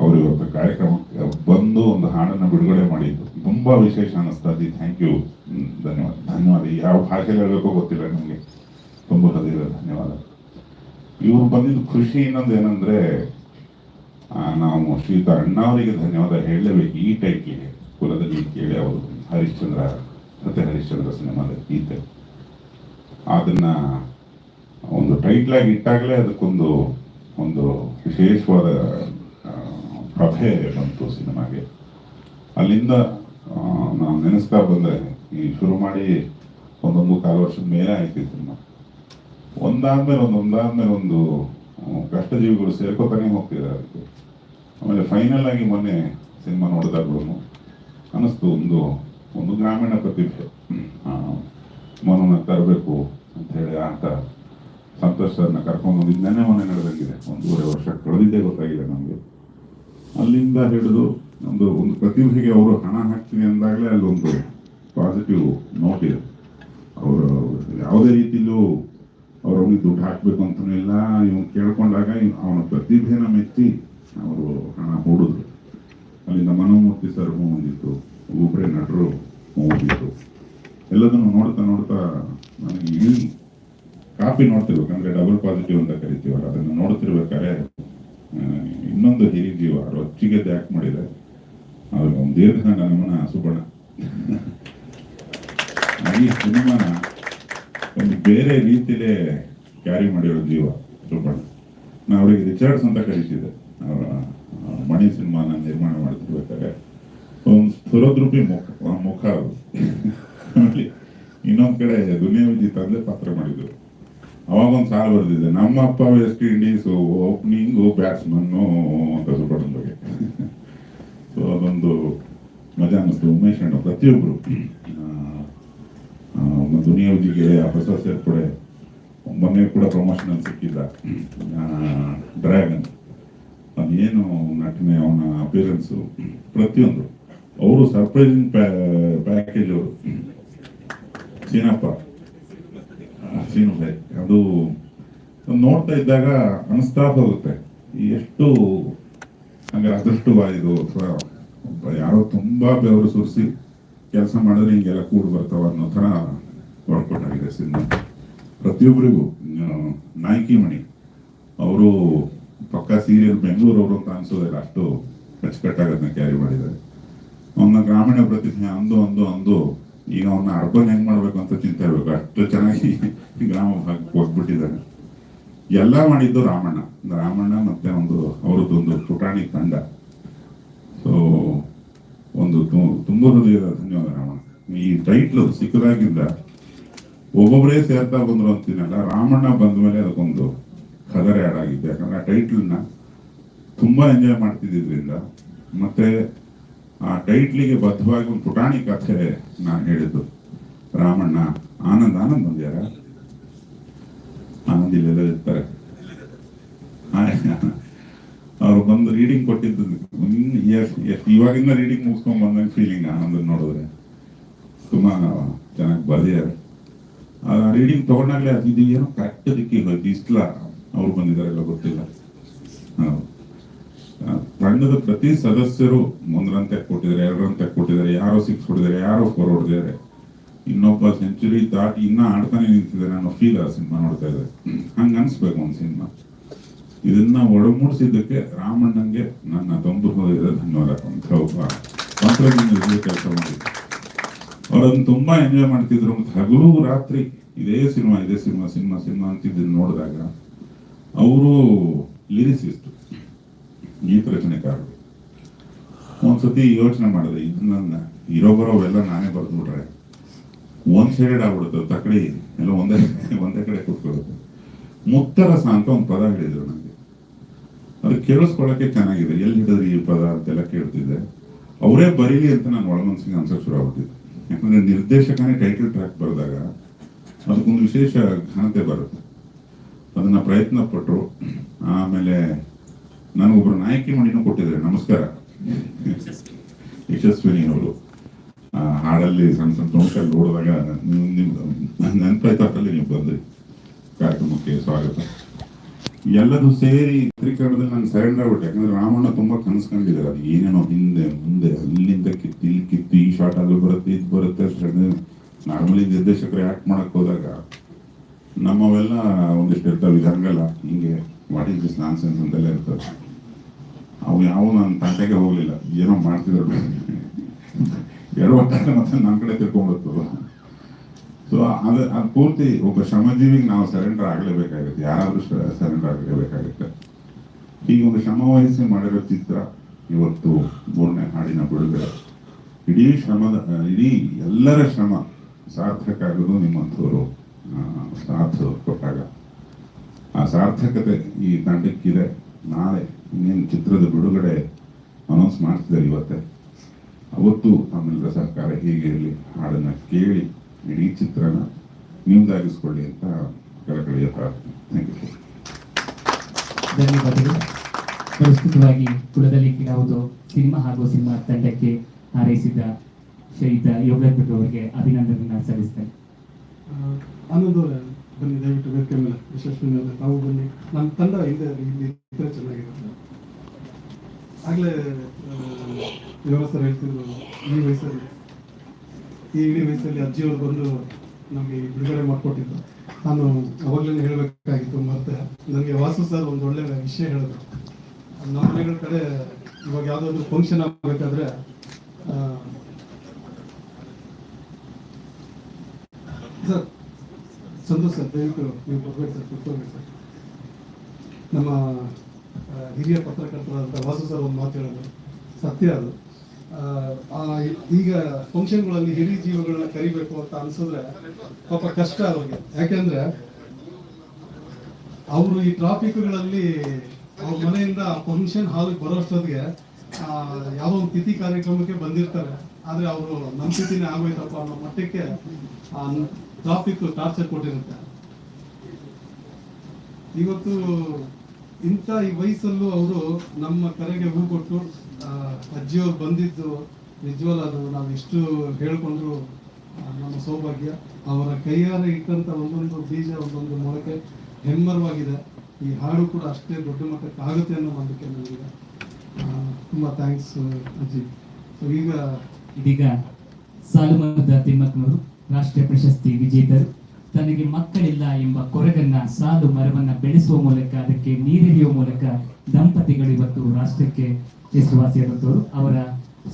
ಅವರು ಇವತ್ತು ಕಾರ್ಯಕ್ರಮಕ್ಕೆ ಬಂದು ಒಂದು ಹಾಡನ್ನು ಬಿಡುಗಡೆ ಮಾಡಿದ್ದು. ತುಂಬಾ ವಿಶೇಷ ಅನಿಸ್ತಾ ಇದೆ. ಥ್ಯಾಂಕ್ ಯು ಧನ್ಯವಾದ. ಧನ್ಯವಾದ. ಯಾವ ಭಾಷೆಯಲ್ಲಿ ಹೇಳಬೇಕೋ ಗೊತ್ತಿಲ್ಲ ನಮಗೆ. ತುಂಬ ಹೃದಯದ ಧನ್ಯವಾದ. ಇವರು ಬಂದಿದ್ದು ಖುಷಿ ಇನ್ನೊಂದು ಏನಂದ್ರೆ ನಾವು ಶ್ರೀಯುತ ಅಣ್ಣವರಿಗೆ ಧನ್ಯವಾದ ಹೇಳಲೇಬೇಕು. ಈ ಟೈಟ್ಲಿಗೆ ಕುಲದಲ್ಲಿ ಕೇಳಿ ಅವರು. ಹರಿಶ್ಚಂದ್ರ. ಮತ್ತೆ ಹರಿಶ್ಚಂದ್ರ ಸಿನಿಮಾದ ಗೀತೆ ಅದನ್ನ ಒಂದು ಟೈಟ್ಲ್ ಆಗಿ ಇಟ್ಟಾಗಲೇ ಅದಕ್ಕೊಂದು, ಒಂದು ವಿಶೇಷವಾದ ಪ್ರಭೆ ಬಂತು ಸಿನಿಮಾಗೆ. ಅಲ್ಲಿಂದ ನಾವು ನೆನೆಸ್ತಾ ಬಂದ್ರೆ ಈ ಶುರು ಮಾಡಿ ಒಂದೊಂದು ಕಾಲು ವರ್ಷದ ಮೇಲೆ ಆಯ್ತು ಸಿನಿಮಾ. ಒಂದಾದ್ಮೇಲೆ ಒಂದು ಒಂದಾದ್ಮೇಲೆ ಒಂದು ಕಷ್ಟ ಜೀವಿಗಳು ಸೇರ್ಕೋತಾನೆ ಹೋಗ್ತಿದ್ದಾರೆ ಅದಕ್ಕೆ. ಆಮೇಲೆ ಫೈನಲ್ ಆಗಿ ಮೊನ್ನೆ ಸಿನಿಮಾ ನೋಡಿದಾಗ್ಲೂ ಅನ್ನಿಸ್ತು ಒಂದು ಒಂದು ಗ್ರಾಮೀಣ ಪ್ರತಿಭೆ ಮನನ ತರಬೇಕು ಅಂತ ಹೇಳಿ ಅಂತ ಸಂತೋಷ್ ಸರ್ನ ಕರ್ಕೊಂಡು ಬಂದಿದ್ದು ನೆನ್ನೆ ಮನೆ ನಡೆದಂಗಿದೆ. ಒಂದೂವರೆ ವರ್ಷ ಕಳೆದಿದ್ದೇ ಗೊತ್ತಾಗಿದೆ ನಮಗೆ. ಅಲ್ಲಿಂದ ಹಿಡಿದು ಒಂದು ಒಂದು ಪ್ರತಿಭೆಗೆ ಅವರು ಹಣ ಹಾಕ್ತೀನಿ ಅಂದಾಗಲೇ ಅಲ್ಲೊಂದು ಪಾಸಿಟಿವ್ ನೋಟ್ ಇದೆ. ಅವರು ಯಾವುದೇ ರೀತಿಲೂ ಅವ್ರು ಅವನಿಗೆ ದುಡ್ಡು ಹಾಕಬೇಕು ಅಂತನೂ ಇಲ್ಲ. ಇವನು ಕೇಳ್ಕೊಂಡಾಗ ಅವನ ಪ್ರತಿಭೆನ ಮೆಚ್ಚಿ ಅವರು ಹಣ ಹೂಡಿದ್ರು. ಅಲ್ಲಿಂದ ಮನೋಮೂರ್ತಿ ಸರ್ ಹೂ ಹೊಂದಿತ್ತು ಒಬ್ಬೊಬ್ಬರೇ ನಟರು. ಎಲ್ಲದನ್ನು ನೋಡ್ತಾ ನೋಡ್ತಾ ನನಗೆ ಈ ಕಾಪಿ ನೋಡ್ತಿರ್ಬೇಕಂದ್ರೆ ಡಬಲ್ ಪಾಸಿಟಿವ್ ಅಂತ ಕರಿತೀವಲ್ಲ, ಅದನ್ನು ನೋಡ್ತಿರ್ಬೇಕಾದ್ರೆ ಇನ್ನೊಂದು ಹಿರಿ ಜೀವ ರೊಚ್ಚಿಗೆ ಯಾಕೆ ಮಾಡಿದೆ. ಅವ್ರಿಗೆ ಒಂದು ದೀರ್ಘ ನಮನ ಸುಬಣ ಈ ಸಿನಿಮಾನ ಒಂದು ಬೇರೆ ರೀತಿಲೇ ಕ್ಯಾರಿ ಮಾಡಿರೋ ಜೀವ ಸುಬಣ ನಾ ಅವರಿಗೆ ರಿಚರ್ಡ್ಸ್ ಅಂತ ಕರಿತಿದ್ದೆ. ಅವರ ಮಣಿ ಸಿನಿಮಾನ ನಿರ್ಮಾಣ ಮಾಡ್ತಿರ್ಬೇಕಾದ್ರೆ, ಒಂದು ಸ್ಫುರದ್ರೂಪಿ ಮುಖ ಆ ಮುಖ ಅದು ಇನ್ನೊಂದ್ ಕಡೆ ದುನಿಯಾ ವಿಜಿ ತಂದೆ ಪಾತ್ರ ಮಾಡಿದ್ರು. ಅವಾಗ ಒಂದು ಸಾಲ ಬರೆದಿದೆ, ನಮ್ಮ ಅಪ್ಪ ವೆಸ್ಟ್ ಇಂಡೀಸ್ ಓಪನಿಂಗ್ ಬ್ಯಾಟ್ಸ್ಮನ್ ಅಂತ ಸುಬ್ಬಣ್ಣನ ಬಗ್ಗೆ. ಸೊ ಅದೊಂದು ಮಜಾ ಅನ್ನಿಸ್ತು. ಉಮೇಶ್ ಅಣ್ಣ ಪ್ರತಿಯೊಬ್ಬರು ದುನಿಯಾ ವಿಜಿಗೆ ಹೊಸ ಸೇರ್ಪಡೆ ಮೊನ್ನೆ ಕೂಡ ಪ್ರಮೋಷನಲ್ ಸಿಕ್ಕಿದ್ದ ಡ್ರ್ಯಾಗನ್ ಅದೇನು ನಟನೆ, ಅವನ ಅಪಿಯರೆನ್ಸು ಪ್ರತಿಯೊಂದು. ಅವರು ಸರ್ಪ್ರೈಸಿಂಗ್ ಪ್ಯಾಕೇಜ್ ಅವರು. ಸೀನಪ್ಪ. ಸೀನು ಅದು ನೋಡ್ತಾ ಇದ್ದಾಗ ಅನಿಸ್ತಾ ಹೋಗುತ್ತೆ. ಎಷ್ಟು ಹಂಗೆ ಅದೃಷ್ಟವಾಯಿದು ಅಥವಾ ಯಾರೋ ತುಂಬಾ ಬೆವರು ಸುರಿಸಿ ಕೆಲಸ ಮಾಡಿದ್ರೆ ಹಿಂಗೆಲ್ಲ ಕೂಡ್ ಬರ್ತಾವ ಅನ್ನೋ ಥರ ಆಗಿದೆ ಸಿನಿಮಾ. ಪ್ರತಿಯೊಬ್ಬರಿಗೂ ನಾಯಕಿ ಮಣಿ. ಅವರು ಪಕ್ಕ ಸೀರಿಯಲ್ ಬೆಂಗಳೂರು ಅವರು ಅಂತ ಅನ್ಸೋದಿಲ್ಲ. ಅಷ್ಟು ಅಚ್ಚುಕಟ್ಟಾಗಿ ಅದನ್ನ ಕ್ಯಾರಿ ಮಾಡಿದ್ದಾರೆ. ಅವನ ಗ್ರಾಮೀಣ ಪ್ರತಿಜ್ಞೆ ಅಂದು ಅಂದು ಅಂದು ಈಗ ಅವನ್ನ ಅರ್ಬನ್ ಹೆಂಗ್ ಮಾಡ್ಬೇಕು ಅಂತ ಚಿಂತೆ ಇರ್ಬೇಕು. ಅಷ್ಟು ಚೆನ್ನಾಗಿ ಗ್ರಾಮ ಹೋಗ್ಬಿಟ್ಟಿದ್ದಾನೆ ಎಲ್ಲ ಮಾಡಿದ್ದು ರಾಮಣ್ಣ. ರಾಮಣ್ಣ ಮತ್ತೆ ಒಂದು ಅವರದ್ದೊಂದು ಪುಟಾಣಿ ತಂಡ. ಸೊ ಒಂದು ತುಂಬ ಹೃದಯದ ಧನ್ಯವಾದ ರಾಮಣ್ಣ. ಈ ಟೈಟ್ಲು ಸಿಕ್ಕದಾಗಿಂದ ಒಬ್ಬೊಬ್ಬರೇ ಸೇರ್ತಾ ಬಂದ್ರು ಅಂತೀನಲ್ಲ, ರಾಮಣ್ಣ ಬಂದ ಮೇಲೆ ಅದಕ್ಕೊಂದು ಕದರೆ ಆಡಾಗಿದ್ದೆ ಯಾಕಂದ್ರೆ ಆ ಟೈಟ್ಲನ್ನ ತುಂಬಾ ಎಂಜಾಯ್ ಮಾಡ್ತಿದ್ದಿದ್ರಿಂದ, ಮತ್ತೆ ಆ ಟೈಟ್ಲಿಗೆ ಬದ್ಧವಾಗಿ ಒಂದು ಪುಟಾಣಿ ಕಥೆ ನಾನು ಹೇಳಿದ್ದು. ರಾಮಣ್ಣ, ಆನಂದ್ ಆನಂದ್ ಬಂದ್ಯಾರ? ಆನಂದ್ ಇಲ್ಲೆಲ್ಲ ಇರ್ತಾರೆ. ಅವ್ರು ಬಂದು ರೀಡಿಂಗ್ ಕೊಟ್ಟಿದ್ದು ಇವಾಗಿಂದ ರೀಡಿಂಗ್ ಮುಗಿಸ್ಕೊಂಡ್ ಬಂದಂಗೆ ಫೀಲಿಂಗ್ ಆನಂದ್ ನೋಡಿದ್ರೆ. ತುಂಬಾ ಚೆನ್ನಾಗಿ ಬರ್ದಿದ್ದಾರೆ. ಆ ರೀಡಿಂಗ್ ತಗೊಂಡಾಗ್ಲೇ ಅದು ಏನೋ ಕರೆಕ್ಟ್ ದಿಕ್ಕಿಗೆ ಹೋಯ್ತು. ಇಸ್ಲ ಅವ್ರು ಬಂದಿದ್ದಾರೆ ಗೊತ್ತಿಲ್ಲ. ತಂಡದ ಪ್ರತಿ ಸದಸ್ಯರು ಒಂದರಂತೆ ಕೊಟ್ಟಿದ್ದಾರೆ, ಎರಡರಂತೆ ಕೊಟ್ಟಿದ್ದಾರೆ, ಯಾರೋ ಸಿಕ್ಸ್ ಹೊಡೆದಿದ್ದಾರೆ, ಯಾರೋ ಫೋರ್ ಹೊಡೆದಿದ್ದಾರೆ. ಇನ್ನೊಬ್ಬ ಸೆಂಚುರಿ ದಾಟಿ ಇನ್ನ ಆಡ್ತಾನೆ ನಿಂತಿದ್ದಾರೆ ಅನ್ನೋ ಫೀಲ್ ಆ ಸಿನಿಮಾ ನೋಡ್ತಾ ಇದ್ದಾರೆ. ಹಂಗ ಅನ್ಸ್ಬೇಕು ಒಂದು ಸಿನಿಮಾ. ಇದನ್ನ ಒಡಮೂಡಿಸಿದ್ದಕ್ಕೆ ರಾಮಣ್ಣಂಗೆ ನನ್ನ ತೊಂಬು ಹೃದಯದ ಧನ್ಯವಾದ. ತಂತ್ರಜ್ಞಾನ ಕೆಲಸ ಮಾಡಿದ್ರು. ಅವ್ರದನ್ನ ತುಂಬಾ ಎಂಜಾಯ್ ಮಾಡ್ತಿದ್ರು. ಮತ್ತೆ ಹಗಲು ರಾತ್ರಿ ಇದೇ ಸಿನಿಮಾ ಇದೇ ಸಿನಿಮಾ ಸಿನಿಮಾ ಸಿನಿಮಾ ಅಂತಿದ್ದನ್ನು ನೋಡಿದಾಗ, ಅವರು ಲಿರಿಸಿಸ್ಟ್ ಗೀತ ರಚನೆಕಾರರು ಒಂದ್ಸತಿ ಯೋಚನೆ ಮಾಡಿದೆ ಇದನ್ನ ಇರೋ ಬರೋವೆಲ್ಲ ನಾನೇ ಬರೆದ್ಬಿಟ್ರೆ. ಒಂದ್ ಸೈಡೆಡ್ ಆಗ್ಬಿಡುತ್ತೆ, ತಕಡಿ, ಎಲ್ಲ ಒಂದೇ ಒಂದೇ ಕಡೆ ಕೂತ್ಕೊಳ್ಳುತ್ತೆ. ಮುತ್ತರಸ ಅಂತ ಒಂದು ಪದ ಹೇಳಿದ್ರು ನನಗೆ ಅದು ಕೇಳಿಸ್ಕೊಳ್ಳೋಕೆ ಚೆನ್ನಾಗಿದೆ. ಎಲ್ಲಿ ಹಿಡಿದ್ರಿ ಈ ಪದ ಅಂತೆಲ್ಲ ಕೇಳ್ತಿದ್ದೆ. ಅವರೇ ಬರೀಲಿ ಅಂತ ನಾನು ಒಳಮನ್ಸಿಗೆ ಅನ್ಸಕ್ ಶುರು ಆಗ್ಬಿಟ್ಟಿದ್ದೆ ಯಾಕಂದ್ರೆ ನಿರ್ದೇಶಕನೇ ಟೈಟಲ್ ಟ್ರ್ಯಾಕ್ ಬರೆದಾಗ ಅದಕ್ಕೊಂದು ವಿಶೇಷ ಘನತೆ ಬರುತ್ತೆ. ಅದನ್ನ ಪ್ರಯತ್ನ ಪಟ್ಟರು ಆಮೇಲೆ ನನಗೊಬ್ರು ನಾಯಕಿ ಮಣಿನೂ ಕೊಟ್ಟಿದ್ದಾರೆ. ನಮಸ್ಕಾರ. ಯಶಸ್ವಿನಿ ಅವರು. ಹಾಡಲ್ಲಿ ಸಣ್ಣ ಸಣ್ಣ ತುಣುಕಲ್ಲಿ ನೋಡಿದಾಗ ನೆನಪಾಯ್ತಲ್ಲಿ ನೀವು ಬಂದ್ರಿ. ಕಾರ್ಯಕ್ರಮಕ್ಕೆ ಸ್ವಾಗತ. ಎಲ್ಲದೂ ಸೇರಿ ಚಿತ್ರೀಕರಣದಲ್ಲಿ ನಾನು ಸರೆಂಡರ್ ಆಗ್ಬಿಟ್ಟೆ ಯಾಕಂದ್ರೆ ರಾಮಣ್ಣ ತುಂಬಾ ಕನಸ್ಕೊಂಡಿದ್ದಾರೆ ಅದು ಏನೇನೋ ಹಿಂದೆ, ಮುಂದೆ, ಅಲ್ಲಿಂದ ಕಿತ್ತು ಇಲ್ಲಿ ಕಿತ್ತು ಈ ಶಾರ್ಟ್ ಆಗಲು ಬರುತ್ತೆ, ಇದು ಬರುತ್ತೆ ನಾರ್ಮಲಿ ನಿರ್ದೇಶಕರು ಆಕ್ಟ್ ಮಾಡಕ್ ಹೋದಾಗ ನಮ್ಮವೆಲ್ಲ ಒಂದಿಷ್ಟು ಇರ್ತಾವೆ. ಇದು ಹಂಗಲ್ಲ. ಹಿಂಗೆ what is this nonsense ಅಂತೆಲ್ಲ ಇರ್ತವೆ ಅವು ಯಾವ ನನ್ನ ತಂಟೆಗೆ ಹೋಗ್ಲಿಲ್ಲ. ಏನೋ ಮಾಡ್ತಿದ್ರು. ಎರಡು ಒಟ್ಟಾರೆ ಮತ್ತೆ ನನ್ನ ಕಡೆ ತಿರ್ಕೊಂಡ್ಬಿಡ್ತದ ಸೊ ಅದು ಅದು ಪೂರ್ತಿ ಒಬ್ಬ ಶ್ರಮಜೀವಿಗೆ ನಾವು ಸರೆಂಡರ್ ಆಗಲೇಬೇಕಾಗುತ್ತೆ. ಯಾರಾದರೂ ಸರೆಂಡರ್ ಆಗಲೇಬೇಕಾಗುತ್ತೆ. ಈಗ ಒಂದು ಶ್ರಮ ವಹಿಸಿ ಮಾಡಿರೋ ಚಿತ್ರ ಇವತ್ತು ಮೂರನೇ ಹಾಡಿನ ಬಿಡುಗಡೆ. ಇಡೀ ಶ್ರಮದ, ಇಡೀ ಎಲ್ಲರ ಶ್ರಮ ಸಾರ್ಥಕ ಆಗೋದು ನಿಮ್ಮಂಥವ್ರು ಸಾಥ್ ಕೊಟ್ಟಾಗ. ಆ ಸಾರ್ಥಕತೆ ಈ ತಂಡಕ್ಕಿದೆ. ನಾಳೆ ಇನ್ನೇನು ಚಿತ್ರದ ಬಿಡುಗಡೆ ಅನೌನ್ಸ್ ಮಾಡ್ತಿದ್ದಾರೆ ಇವತ್ತೇ. ಅವತ್ತು ಆಮೇಲೆ ಸರ್ಕಾರ ಹೀಗೆ ಇರಲಿ ಹಾಡನ್ನ ಕೇಳಿ ಇಡೀ ಚಿತ್ರನ ನಿಮ್ದಾಗಿಸ್ಕೊಳ್ಳಿ ಅಂತ ಕಳಕಳಿಯ ಪ್ರಾರ್ಥನೆ. ಥ್ಯಾಂಕ್ ಯು ಧನ್ಯವಾದಗಳು. ಪ್ರಸ್ತುತವಾಗಿ ಕುಲದಲ್ಲಿ ಕಿಡಾವುದು ಸಿನಿಮಾ ಹಾಗೂ ಸಿನಿಮಾ ತಂಡಕ್ಕೆ ಹಾರೈಸಿದ ಶಹೀದ ಯೋಗೇಶ್ ಭಟ್ ಅವರಿಗೆ ಅಭಿನಂದನೆಯನ್ನು ಸಲ್ಲಿಸ್ತೇನೆ. ಆನಂದ್ ಬನ್ನಿ, ದಯವಿಟ್ಟು ವೇದಿಕೆ ಮೇಲೆ ವಿಶ್ಲೇಷಣೆ ತಾವು ಬನ್ನಿ. ನಮ್ಮ ತಂಡ ಇದೆ, ಇಲ್ಲಿ ಇದ್ರೆ ಚೆನ್ನಾಗಿರುತ್ತೆ. ಆಗಲೇ ವ್ಯವಸ್ಥೆ ಸರ್ ಹೇಳ್ತಿದ್ರು, ಈ ವಯಸ್ಸಲ್ಲಿ, ಈ ಇಡೀ ವಯಸ್ಸಲ್ಲಿ ಅಜ್ಜಿಯವರು ಬಂದು ನಮಗೆ ಬಿಡುಗಡೆ ಮಾಡಿಕೊಟ್ಟಿದ್ರು. ನಾನು ಅವಾಗಲೇ ಹೇಳಬೇಕಾಗಿತ್ತು, ಮತ್ತೆ ನನಗೆ ವಾಸು ಸರ್ ಒಂದು ಒಳ್ಳೆ ವಿಷಯ ಹೇಳಿದ್ರು. ನಮ್ಮ ಮನೆಗಳ ಕಡೆ ಇವಾಗ ಯಾವುದಾದ್ರು ಫಂಕ್ಷನ್ ಆಗಬೇಕಾದ್ರೆ ಸರ್ ಸಂತೋಷ್ ಸರ್ ದಯವಿಟ್ಟು ನೀವು ಬರ್ಬೇಕು ಸರ್ ಕೂತ್ಕೋಬೇಕು ಸರ್ ನಮ್ಮ ಹಿರಿಯ ಪತ್ರಕರ್ತರಾದಂಥ ವಾಸು ಸರ್ ಒಂದು ಮಾತು ಹೇಳೋದು. ಸತ್ಯ ಅದು. ಆ, ಆ, ಈಗ ಫಂಕ್ಷನ್ಗಳಲ್ಲಿ ಹಿರಿಯ ಜೀವಗಳನ್ನ ಕರಿಬೇಕು ಅಂತ ಅನ್ಸಿದ್ರೆ ಪಾಪ ಕಷ್ಟ ಅವ್ರಿಗೆ. ಯಾಕೆಂದ್ರೆ ಅವರು ಈ ಟ್ರಾಫಿಕ್ಗಳಲ್ಲಿ ಅವ್ರ ಮನೆಯಿಂದ ಫಂಕ್ಷನ್ ಹಾಲ್ಗೆ ಬರೋಷ್ಟೊತ್ತಿಗೆ ಆ, ಯಾವ ಒಂದು ತಿಥಿ ಕಾರ್ಯಕ್ರಮಕ್ಕೆ ಬಂದಿರ್ತಾರೆ. ಆದರೆ ಅವರು ನಮ್ಮ ತಿಥಿನೇ ಆಗೋಯ್ತಪ್ಪ ಅನ್ನೋ ಮಟ್ಟಕ್ಕೆ ಟ್ರಾಫಿಕ್ ಟಾರ್ಚರ್ ಕೊಟ್ಟಿರುತ್ತೆ. ಇವತ್ತು ಇಂಥ ಈ ವಯಸ್ಸಲ್ಲೂ ಅವರು ನಮ್ಮ ಕರೆಗೆ ಹೂ ಕೊಟ್ಟು ಅಜ್ಜಿಯವ್ರು ಬಂದಿದ್ದು ನಿಜವಲ್ಲ, ಅದು ನಾವು ಎಷ್ಟು ಹೇಳ್ಕೊಂಡ್ರು ನಮ್ಮ ಸೌಭಾಗ್ಯ. ಅವರ ಕೈಯಾರೆ ಇಟ್ಟಂತ ಒಂದೊಂದು ಬೀಜ, ಒಂದೊಂದು ಮೊಳಕೆ ಹೆಮ್ಮರವಾಗಿದೆ. ಈ ಹಾಡು ಕೂಡ ಅಷ್ಟೇ ದೊಡ್ಡ ಮಟ್ಟಕ್ಕೆ ಆಗುತ್ತೆ ಅನ್ನೋ ನಂಬಿಕೆ ನನಗಿದೆ. ತುಂಬಾ ಥ್ಯಾಂಕ್ಸ್ ಅಜ್ಜಿ. ಸೊ ಈಗ ಇದೀಗ ಸಾಲುಮರದ ತಿಮ್ಮಕ್ಕನವರು ರಾಷ್ಟ್ರೀಯ ಪ್ರಶಸ್ತಿ ವಿಜೇತರು ತನಗೆ ಮಕ್ಕಳಿಲ್ಲ ಎಂಬ ಕೊರಗನ್ನ ಸಾಲು ಮರವನ್ನ ಬೆಳೆಸುವ ಮೂಲಕ ಅದಕ್ಕೆ ನೀರಿಳಿಯುವ ಮೂಲಕ ದಂಪತಿಗಳು ಇವತ್ತು ರಾಷ್ಟ್ರಕ್ಕೆ ಹೆಸರುವಾಸಿಯಾದಂಥವರು ಅವರ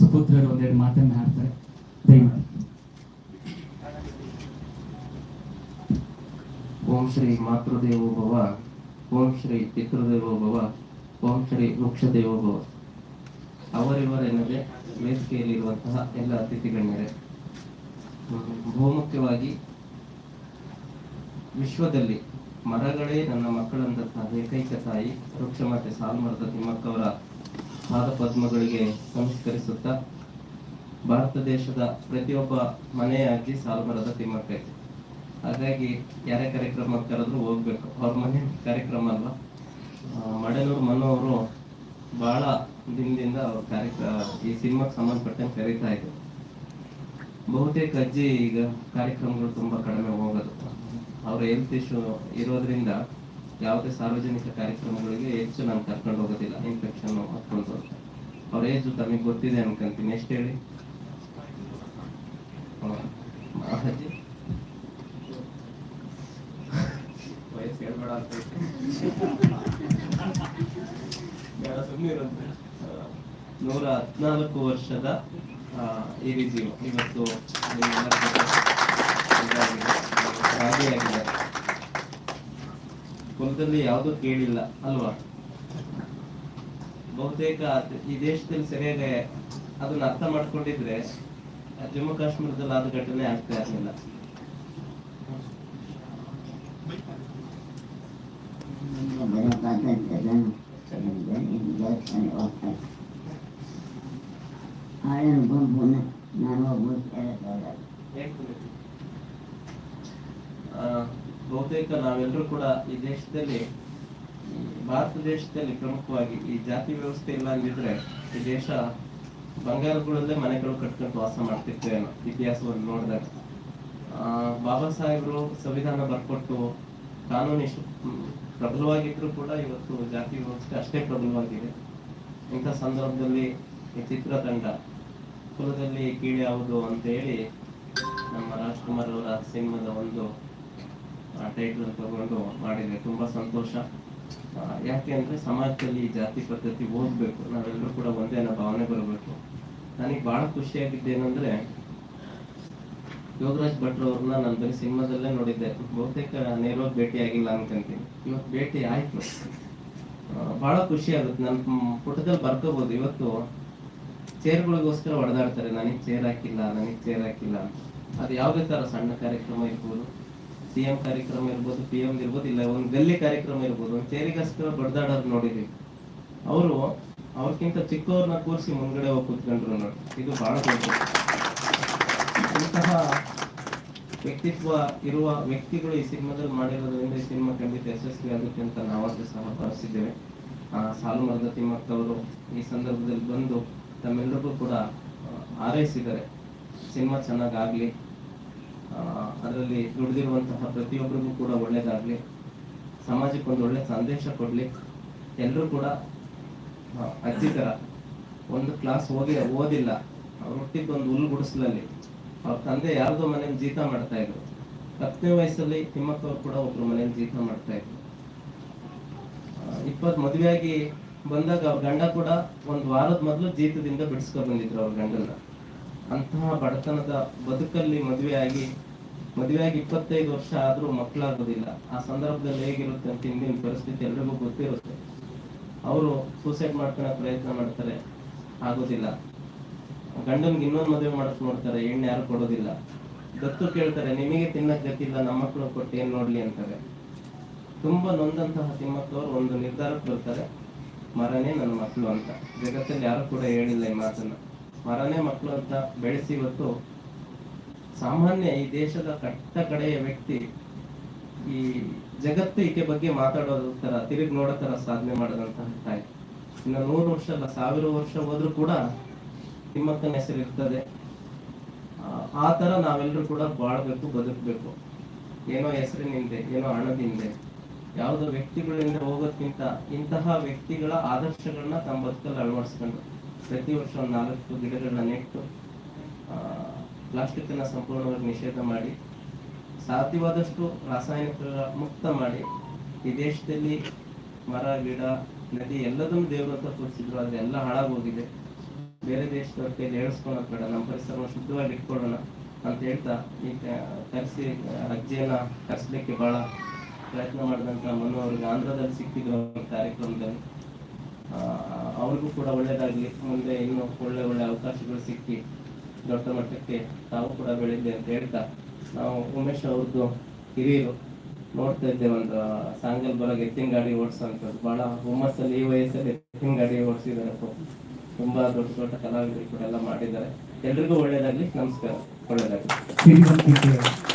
ಸುಪುತ್ರರು ಒಂದೆರಡು ಮಾತನ್ನ ಹಾಡ್ತಾರೆ. ದಯಮಾಡಿ ಓಂ ಶ್ರೀ ಮಾತೃದೇವೋ ಭವ ಓಂ ಶ್ರೀ ಪಿತೃದೇವೋ ಭವ ಓಂ ಶ್ರೀ ವೃಕ್ಷದೇವೋ ಭವ. ಅವರಿವರೆನ್ನದೆ ವೇದಿಕೆಯಲ್ಲಿರುವಂತಹ ಎಲ್ಲ ಅತಿಥಿ ಗಣ್ಯರೇ ಹ್ಮ್, ಬಹುಮುಖ್ಯವಾಗಿ ವಿಶ್ವದಲ್ಲಿ ಮರಗಳೇ ನನ್ನ ಮಕ್ಕಳಂತಹ ಏಕೈಕ ತಾಯಿ ವೃಕ್ಷಮಾತೆ ಸಾಲ್ಮರದ ತಿಮ್ಮಕ್ಕವರ ಪಾದ ಪದ್ಮಗಳಿಗೆ ನಮಸ್ಕರಿಸುತ್ತಾ ಭಾರತ ದೇಶದ ಪ್ರತಿಯೊಬ್ಬ ಮನೆಯಾಗಿ ಸಾಲ್ಮರದ ತಿಮ್ಮಕ್ಕ. ಇದೆ ಹಾಗಾಗಿ ಯಾರೇ ಕಾರ್ಯಕ್ರಮ ಕರೆದ್ರು ಹೋಗ್ಬೇಕು. ಅವ್ರ ಮನೆ ಕಾರ್ಯಕ್ರಮ ಅಲ್ವಾ? ಮಡನೂರು ಮನು ಅವರು ಬಹಳ ದಿನದಿಂದ ಅವ್ರ ಕಾರ್ಯಕ್ರಮ ಈ ಸಿನಿಮಾಗೆ ಸಂಬಂಧಪಟ್ಟಂತೆ ಕರೀತಾ ಇದ್ರು. ಬಹುತೇಕ ಅಜ್ಜಿ ಈಗ ಕಾರ್ಯಕ್ರಮಗಳು ತುಂಬಾ ಕಡಿಮೆ ಹೋಗೋದು. ಅವರ ಹೆಲ್ತ್ ಇಶ್ಯೂ ಇರೋದ್ರಿಂದ ಯಾವುದೇ ಸಾರ್ವಜನಿಕ ಕಾರ್ಯಕ್ರಮಗಳಿಗೆ ಹೆಚ್ಚು ನಾನು ಕರ್ಕೊಂಡು ಹೋಗೋದಿಲ್ಲ ಇನ್ಫೆಕ್ಷನ್ ಹತ್ಕೊಂಡು ಅವ್ರ ಏಜು ತಮಗೆ ಗೊತ್ತಿದೆ ಅನ್ಕಂತೀನಿ. ಎಷ್ಟು ಹೇಳಿ? ವಯಸ್ಸು ಹೇಳ್ಬೇಡ ಅಂತ. ನೂರ ಹದಿನಾಲ್ಕು ವರ್ಷದ ಜೀವ ಇವತ್ತು ಕುಲದಲ್ಲಿ ಯಾವುದೂ ಕೇಳಿಲ್ಲ, ಅಲ್ವಾ? ಬಹುತೇಕ ಈ ದೇಶದಲ್ಲಿ ಸರಿಯಾಗಿ ಅದನ್ನ ಅರ್ಥ ಮಾಡ್ಕೊಂಡಿದ್ರೆ ಜಮ್ಮು ಕಾಶ್ಮೀರದಲ್ಲಿ ಆದ ಘಟನೆ ಆಗ್ತಾ ಇರಲಿಲ್ಲ. ಆ, ಬಹುತೇಕ ನಾವೆಲ್ಲರೂ ಕೂಡ ಈ ದೇಶದಲ್ಲಿ ಭಾರತ ದೇಶದಲ್ಲಿ ಪ್ರಮುಖವಾಗಿ ಈ ಜಾತಿ ವ್ಯವಸ್ಥೆ ಇಲ್ಲ ಅಂದಿದ್ರೆ ಈ ದೇಶ ಬಂಗಾರಗಳಲ್ಲೇ ಮನೆಗಳು ಕಟ್ಕೊಂಡು ವಾಸ ಮಾಡ್ತಿರ್ತೇವೆ ಇತಿಹಾಸವನ್ನು ನೋಡಿದಾಗ. ಬಾಬಾ ಸಾಹೇಬರು ಸಂವಿಧಾನ ಬರ್ಕೊಟ್ಟು ಕಾನೂನು ಇಷ್ಟು ಪ್ರಬಲವಾಗಿದ್ರು ಕೂಡ ಇವತ್ತು ಜಾತಿ ವ್ಯವಸ್ಥೆ ಅಷ್ಟೇ ಪ್ರಬಲವಾಗಿದೆ. ಇಂಥ ಸಂದರ್ಭದಲ್ಲಿ ಈ ಚಿತ್ರತಂಡ ಕುಲದಲ್ಲಿ ಕೀಳು ಯಾವುದು ಅಂತ ಹೇಳಿ ನಮ್ಮ ರಾಜ್ಕುಮಾರ್ ಅವರ ಸಿನಿಮಾದ ಒಂದು ಟೈಟಲ್ ತಗೊಂಡು ಮಾಡಿದ್ರೆ ತುಂಬಾ ಸಂತೋಷ. ಯಾಕೆ ಅಂದ್ರೆ ಸಮಾಜದಲ್ಲಿ ಜಾತಿ ಪದ್ಧತಿ ಓದ್ಬೇಕು ನಾವೆಲ್ಲರೂ ಕೂಡ ಒಂದೇ ಅನ್ನೋ ಭಾವನೆ ಬರಬೇಕು. ನನಗೆ ಬಹಳ ಖುಷಿಯಾಗಿದ್ದೇನೆಂದ್ರೆ ಯೋಗರಾಜ್ ಭಟ್ರು ಅವ್ರನ್ನ ನಾನು ಬರೀ ಸಿನಿಮಾದಲ್ಲೇ ನೋಡಿದ್ದೆ. ಬಹುತೇಕ ನೇರವಾಗಿ ಭೇಟಿ ಆಗಿಲ್ಲ ಅನ್ಕೊಂತೀನಿ. ಇವತ್ತು ಭೇಟಿ ಆಯ್ತು. ಬಹಳ ಖುಷಿ ಆಗುತ್ತೆ. ನನ್ನ ಪುಟದಲ್ಲಿ ಬರ್ಕೋಬಹುದು ಇವತ್ತು ಚೇರ್ಗಳಿಗೋಸ್ಕರ ಹೊಡೆದಾಡ್ತಾರೆ ನನಗೆ ಚೇರ್ ಹಾಕಿಲ್ಲ, ನನಗೆ ಚೇರ್ ಹಾಕಿಲ್ಲ. ಅದು ಯಾವುದೇ ಥರ ಸಣ್ಣ ಕಾರ್ಯಕ್ರಮ ಇರ್ಬೋದು ಸಿ ಎಂ ಕಾರ್ಯಕ್ರಮ ಇರ್ಬೋದು ಪಿ ಎಂ ಇರ್ಬೋದು, ಇಲ್ಲ ಒಂದು ಗಲ್ಲಿ ಕಾರ್ಯಕ್ರಮ ಇರ್ಬೋದು, ಒಂದು ಚೇರಿಗೋಸ್ಕರ ಬಡ್ದಾಡೋರು ನೋಡಿದ್ವಿ ಅವರು ಅವ್ರಕ್ಕಿಂತ ಚಿಕ್ಕವ್ರನ್ನ ಕೂರಿಸಿ ಮುಂದ್ಗಡೆ ಹೋಗಿ ಕೂತ್ಕೊಂಡ್ರು ನೋಡಿ. ಇದು ಬಹಳ ದೊಡ್ಡ ಇಂತಹ ವ್ಯಕ್ತಿತ್ವ ಇರುವ ವ್ಯಕ್ತಿಗಳು ಈ ಸಿನಿಮಾದಲ್ಲಿ ಮಾಡಿರೋದ್ರಿಂದ ಈ ಸಿನಿಮಾ ಖಂಡಿತ ಯಶಸ್ವಿ ಆಗುತ್ತೆ ಅಂತ ನಾವಾದ್ರೂ ಸಹ ಭಾವಿಸಿದ್ದೇವೆ. ಸಾಲು ಮರದ ತಿಮ್ಮಕ್ಕವರು ಈ ಸಂದರ್ಭದಲ್ಲಿ ಬಂದು ತಮ್ಮೆಲ್ಲರಿಗೂ ಕೂಡ ಹಾರೈಸಿದ್ದಾರೆ. ಸಿನಿಮಾ ಚೆನ್ನಾಗಾಗಲಿ ಅದರಲ್ಲಿ ದುಡಿದಿರುವಂತಹ ಪ್ರತಿಯೊಬ್ಬರಿಗೂ ಕೂಡ ಒಳ್ಳೆಯದಾಗಲಿ ಸಮಾಜಕ್ಕೆ ಒಂದು ಒಳ್ಳೆ ಸಂದೇಶ ಕೊಡಲಿ ಎಲ್ಲರೂ ಕೂಡ ಅಜ್ಜಿ ಥರ ಒಂದು ಕ್ಲಾಸ್ ಹೋಗಿ ಓದಿಲ್ಲ, ಅವ್ರು ಹುಟ್ಟಿದ್ದು ಒಂದು ಹುಲ್ಲು ಗುಡಿಸ್ಲಲ್ಲಿ, ಅವ್ರ ತಂದೆ ಯಾರ್ದೋ ಮನೇಲಿ ಜೀತ ಮಾಡ್ತಾ ಇದ್ರು. ಹತ್ತನೇ ವಯಸ್ಸಲ್ಲಿ ತಿಮ್ಮಕ್ಕವ್ರು ಕೂಡ ಒಬ್ರು ಮನೇಲಿ ಜೀತ ಮಾಡ್ತಾ ಇದ್ರು. ಇಪ್ಪತ್ತು ಮದುವೆಯಾಗಿ ಬಂದಾಗ ಗಂಡ ಕೂಡ ಒಂದು ವಾರದ ಮೊದಲು ಜೀತದಿಂದ ಬಿಡಿಸ್ಕೊಂಡ್ ಬಂದಿದ್ರು ಅವ್ರ ಗಂಡನ್ನ. ಅಂತಹ ಬಡತನದ ಬದುಕಲ್ಲಿ ಮದುವೆ ಆಗಿ ಮದುವೆಯಾಗಿ ಇಪ್ಪತ್ತೈದು ವರ್ಷ ಆದ್ರೂ ಮಕ್ಕಳಾಗೋದಿಲ್ಲ. ಆ ಸಂದರ್ಭದಲ್ಲಿ ಹೇಗಿರುತ್ತೆ ಅಂತ ಹಿಂದಿನ ಪರಿಸ್ಥಿತಿ ಎಲ್ರಿಗೂ ಗೊತ್ತಿರುತ್ತೆ. ಅವರು ಸೂಸೈಡ್ ಮಾಡ್ಕೊಳಕ್ ಪ್ರಯತ್ನ ಮಾಡ್ತಾರೆ, ಆಗೋದಿಲ್ಲ. ಗಂಡನ್ಗೆ ಇನ್ನೊಂದು ಮದುವೆ ಮಾಡಕ್ ನೋಡ್ತಾರೆ, ಹೆಣ್ಣು ಯಾರು ಕೊಡೋದಿಲ್ಲ. ದತ್ತು ಕೇಳ್ತಾರೆ, ನಿಮಗೆ ತಿನ್ನಕ್ ಗತಿಲ್ಲ ನಮ್ಮ ಮಕ್ಕಳು ಕೊಟ್ಟು ಏನ್ ನೋಡ್ಲಿ ಅಂತಾರೆ ತುಂಬಾ ನೊಂದಂತಹ ತಿಮ್ಮಕ್ಕವರು ಒಂದು ನಿರ್ಧಾರಕ್ಕೆ ಬರ್ತಾರೆ. ಮರನೇ ನನ್ನ ಮಕ್ಕಳು ಅಂತ. ಜಗತ್ತಲ್ಲಿ ಯಾರು ಕೂಡ ಹೇಳಿಲ್ಲ ಈ ಮಾತನ್ನ. ಮರನೇ ಮಕ್ಕಳು ಅಂತ ಬೆಳೆಸಿ ಇವತ್ತು ಸಾಮಾನ್ಯ ಈ ದೇಶದ ಕಟ್ಟ ಕಡೆಯ ವ್ಯಕ್ತಿ ಈ ಜಗತ್ತು ಈಕೆ ಬಗ್ಗೆ ಮಾತಾಡೋದು ತರ ತಿರುಗಿ ನೋಡೋ ತರ ಸಾಧನೆ ಮಾಡಿದಂತಹ ತಾಯಿ. ಇನ್ನು ನೂರು ವರ್ಷ ಅಲ್ಲ, ಸಾವಿರ ವರ್ಷ ಹೋದ್ರೂ ಕೂಡ ತಿಮ್ಮಕ್ಕನ ಹೆಸರು ಇರ್ತದೆ. ಆ ತರ ನಾವೆಲ್ಲರೂ ಕೂಡ ಬಾಳ್ಬೇಕು, ಬದುಕಬೇಕು. ಏನೋ ಹೆಸರಿನಿಂದೆ, ಏನೋ ಹಣದಿಂದೆ. ಯಾವುದೋ ವ್ಯಕ್ತಿಗಳಿಂದ ಹೋಗೋದ್ಕಿಂತ ಇಂತಹ ವ್ಯಕ್ತಿಗಳ ಆದರ್ಶಗಳನ್ನ ತಮ್ಮ ಬದುಕಲ್ಲಿ ಅಳವಡಿಸ್ಕೊಂಡು ಪ್ರತಿ ವರ್ಷ ಒಂದು ನಾಲ್ಕು ಗಿಡಗಳನ್ನ ನೆಟ್ಟು ಪ್ಲಾಸ್ಟಿಕ್ ಅನ್ನ ಸಂಪೂರ್ಣವಾಗಿ ನಿಷೇಧ ಮಾಡಿ, ಸಾಧ್ಯವಾದಷ್ಟು ರಾಸಾಯನಿಕ ಮುಕ್ತ ಮಾಡಿ, ಈ ದೇಶದಲ್ಲಿ ಮರ, ಗಿಡ, ನದಿ ಎಲ್ಲದನ್ನು ದೇವರು ಅಂತ ತೋರಿಸಿದ್ರು ಅದೆಲ್ಲ ಹಾಳಾಗೋಗಿದೆ. ಬೇರೆ ದೇಶದವ್ರ ಕೈಲಿ ಹೇಳಿಸ್ಕೊಳಕ್ ಬೇಡ ನಮ್ಮ ಪರಿಸರವನ್ನು ಶುದ್ಧವಾಗಿ ಇಟ್ಕೊಳ್ಳೋಣ ಅಂತ ಹೇಳ್ತಾ ಈ ಕರೆಸಿ ಅಜ್ಜಿಯನ್ನ ಕರೆಸ್ಲಿಕ್ಕೆ ಬಹಳ ಪ್ರಯತ್ನ ಮಾಡಿದಂತ ಮನು ಅವ್ರಿಗೆ ಆಂಧ್ರದಲ್ಲಿ ಸಿಕ್ಕಿದ್ರು ಕಾರ್ಯಕ್ರಮದಲ್ಲಿ. ಅವ್ರಿಗೂ ಕೂಡ ಒಳ್ಳೇದಾಗ್ಲಿ. ಮುಂದೆ ಇನ್ನೂ ಒಳ್ಳೆ ಒಳ್ಳೆ ಅವಕಾಶಗಳು ಸಿಕ್ಕಿ ದೊಡ್ಡ ಮಟ್ಟಕ್ಕೆ ತಾವು ಕೂಡ ಬೆಳಿದ್ದೆ ಅಂತ ಹೇಳ್ತಾ ನಾವು ಉಮೇಶ್ ಅವ್ರದ್ದು ಹಿರಿಯರು ನೋಡ್ತಾ ಇದ್ದೆ ಒಂದು ಸಾಂಗಲ್ ಬರೋ ಎತ್ತಿನ ಗಾಡಿ ಓಡಿಸೋಂಥದ್ದು ಬಹಳ ಹುಮ್ಮಸ್ಸಲ್ಲಿ ಈ ವಯಸ್ಸಲ್ಲಿ ಎತ್ತಿನ ಗಾಡಿ ಓಡಿಸಿದ್ದಾರೆ ತುಂಬಾ ದೊಡ್ಡ ದೊಡ್ಡ ಕಲಾವಿದರು ಕೂಡ ಎಲ್ಲ ಮಾಡಿದ್ದಾರೆ. ಎಲ್ರಿಗೂ ಒಳ್ಳೇದಾಗ್ಲಿ. ನಮಸ್ಕಾರ. ಒಳ್ಳೇದಾಗ್ಲಿ.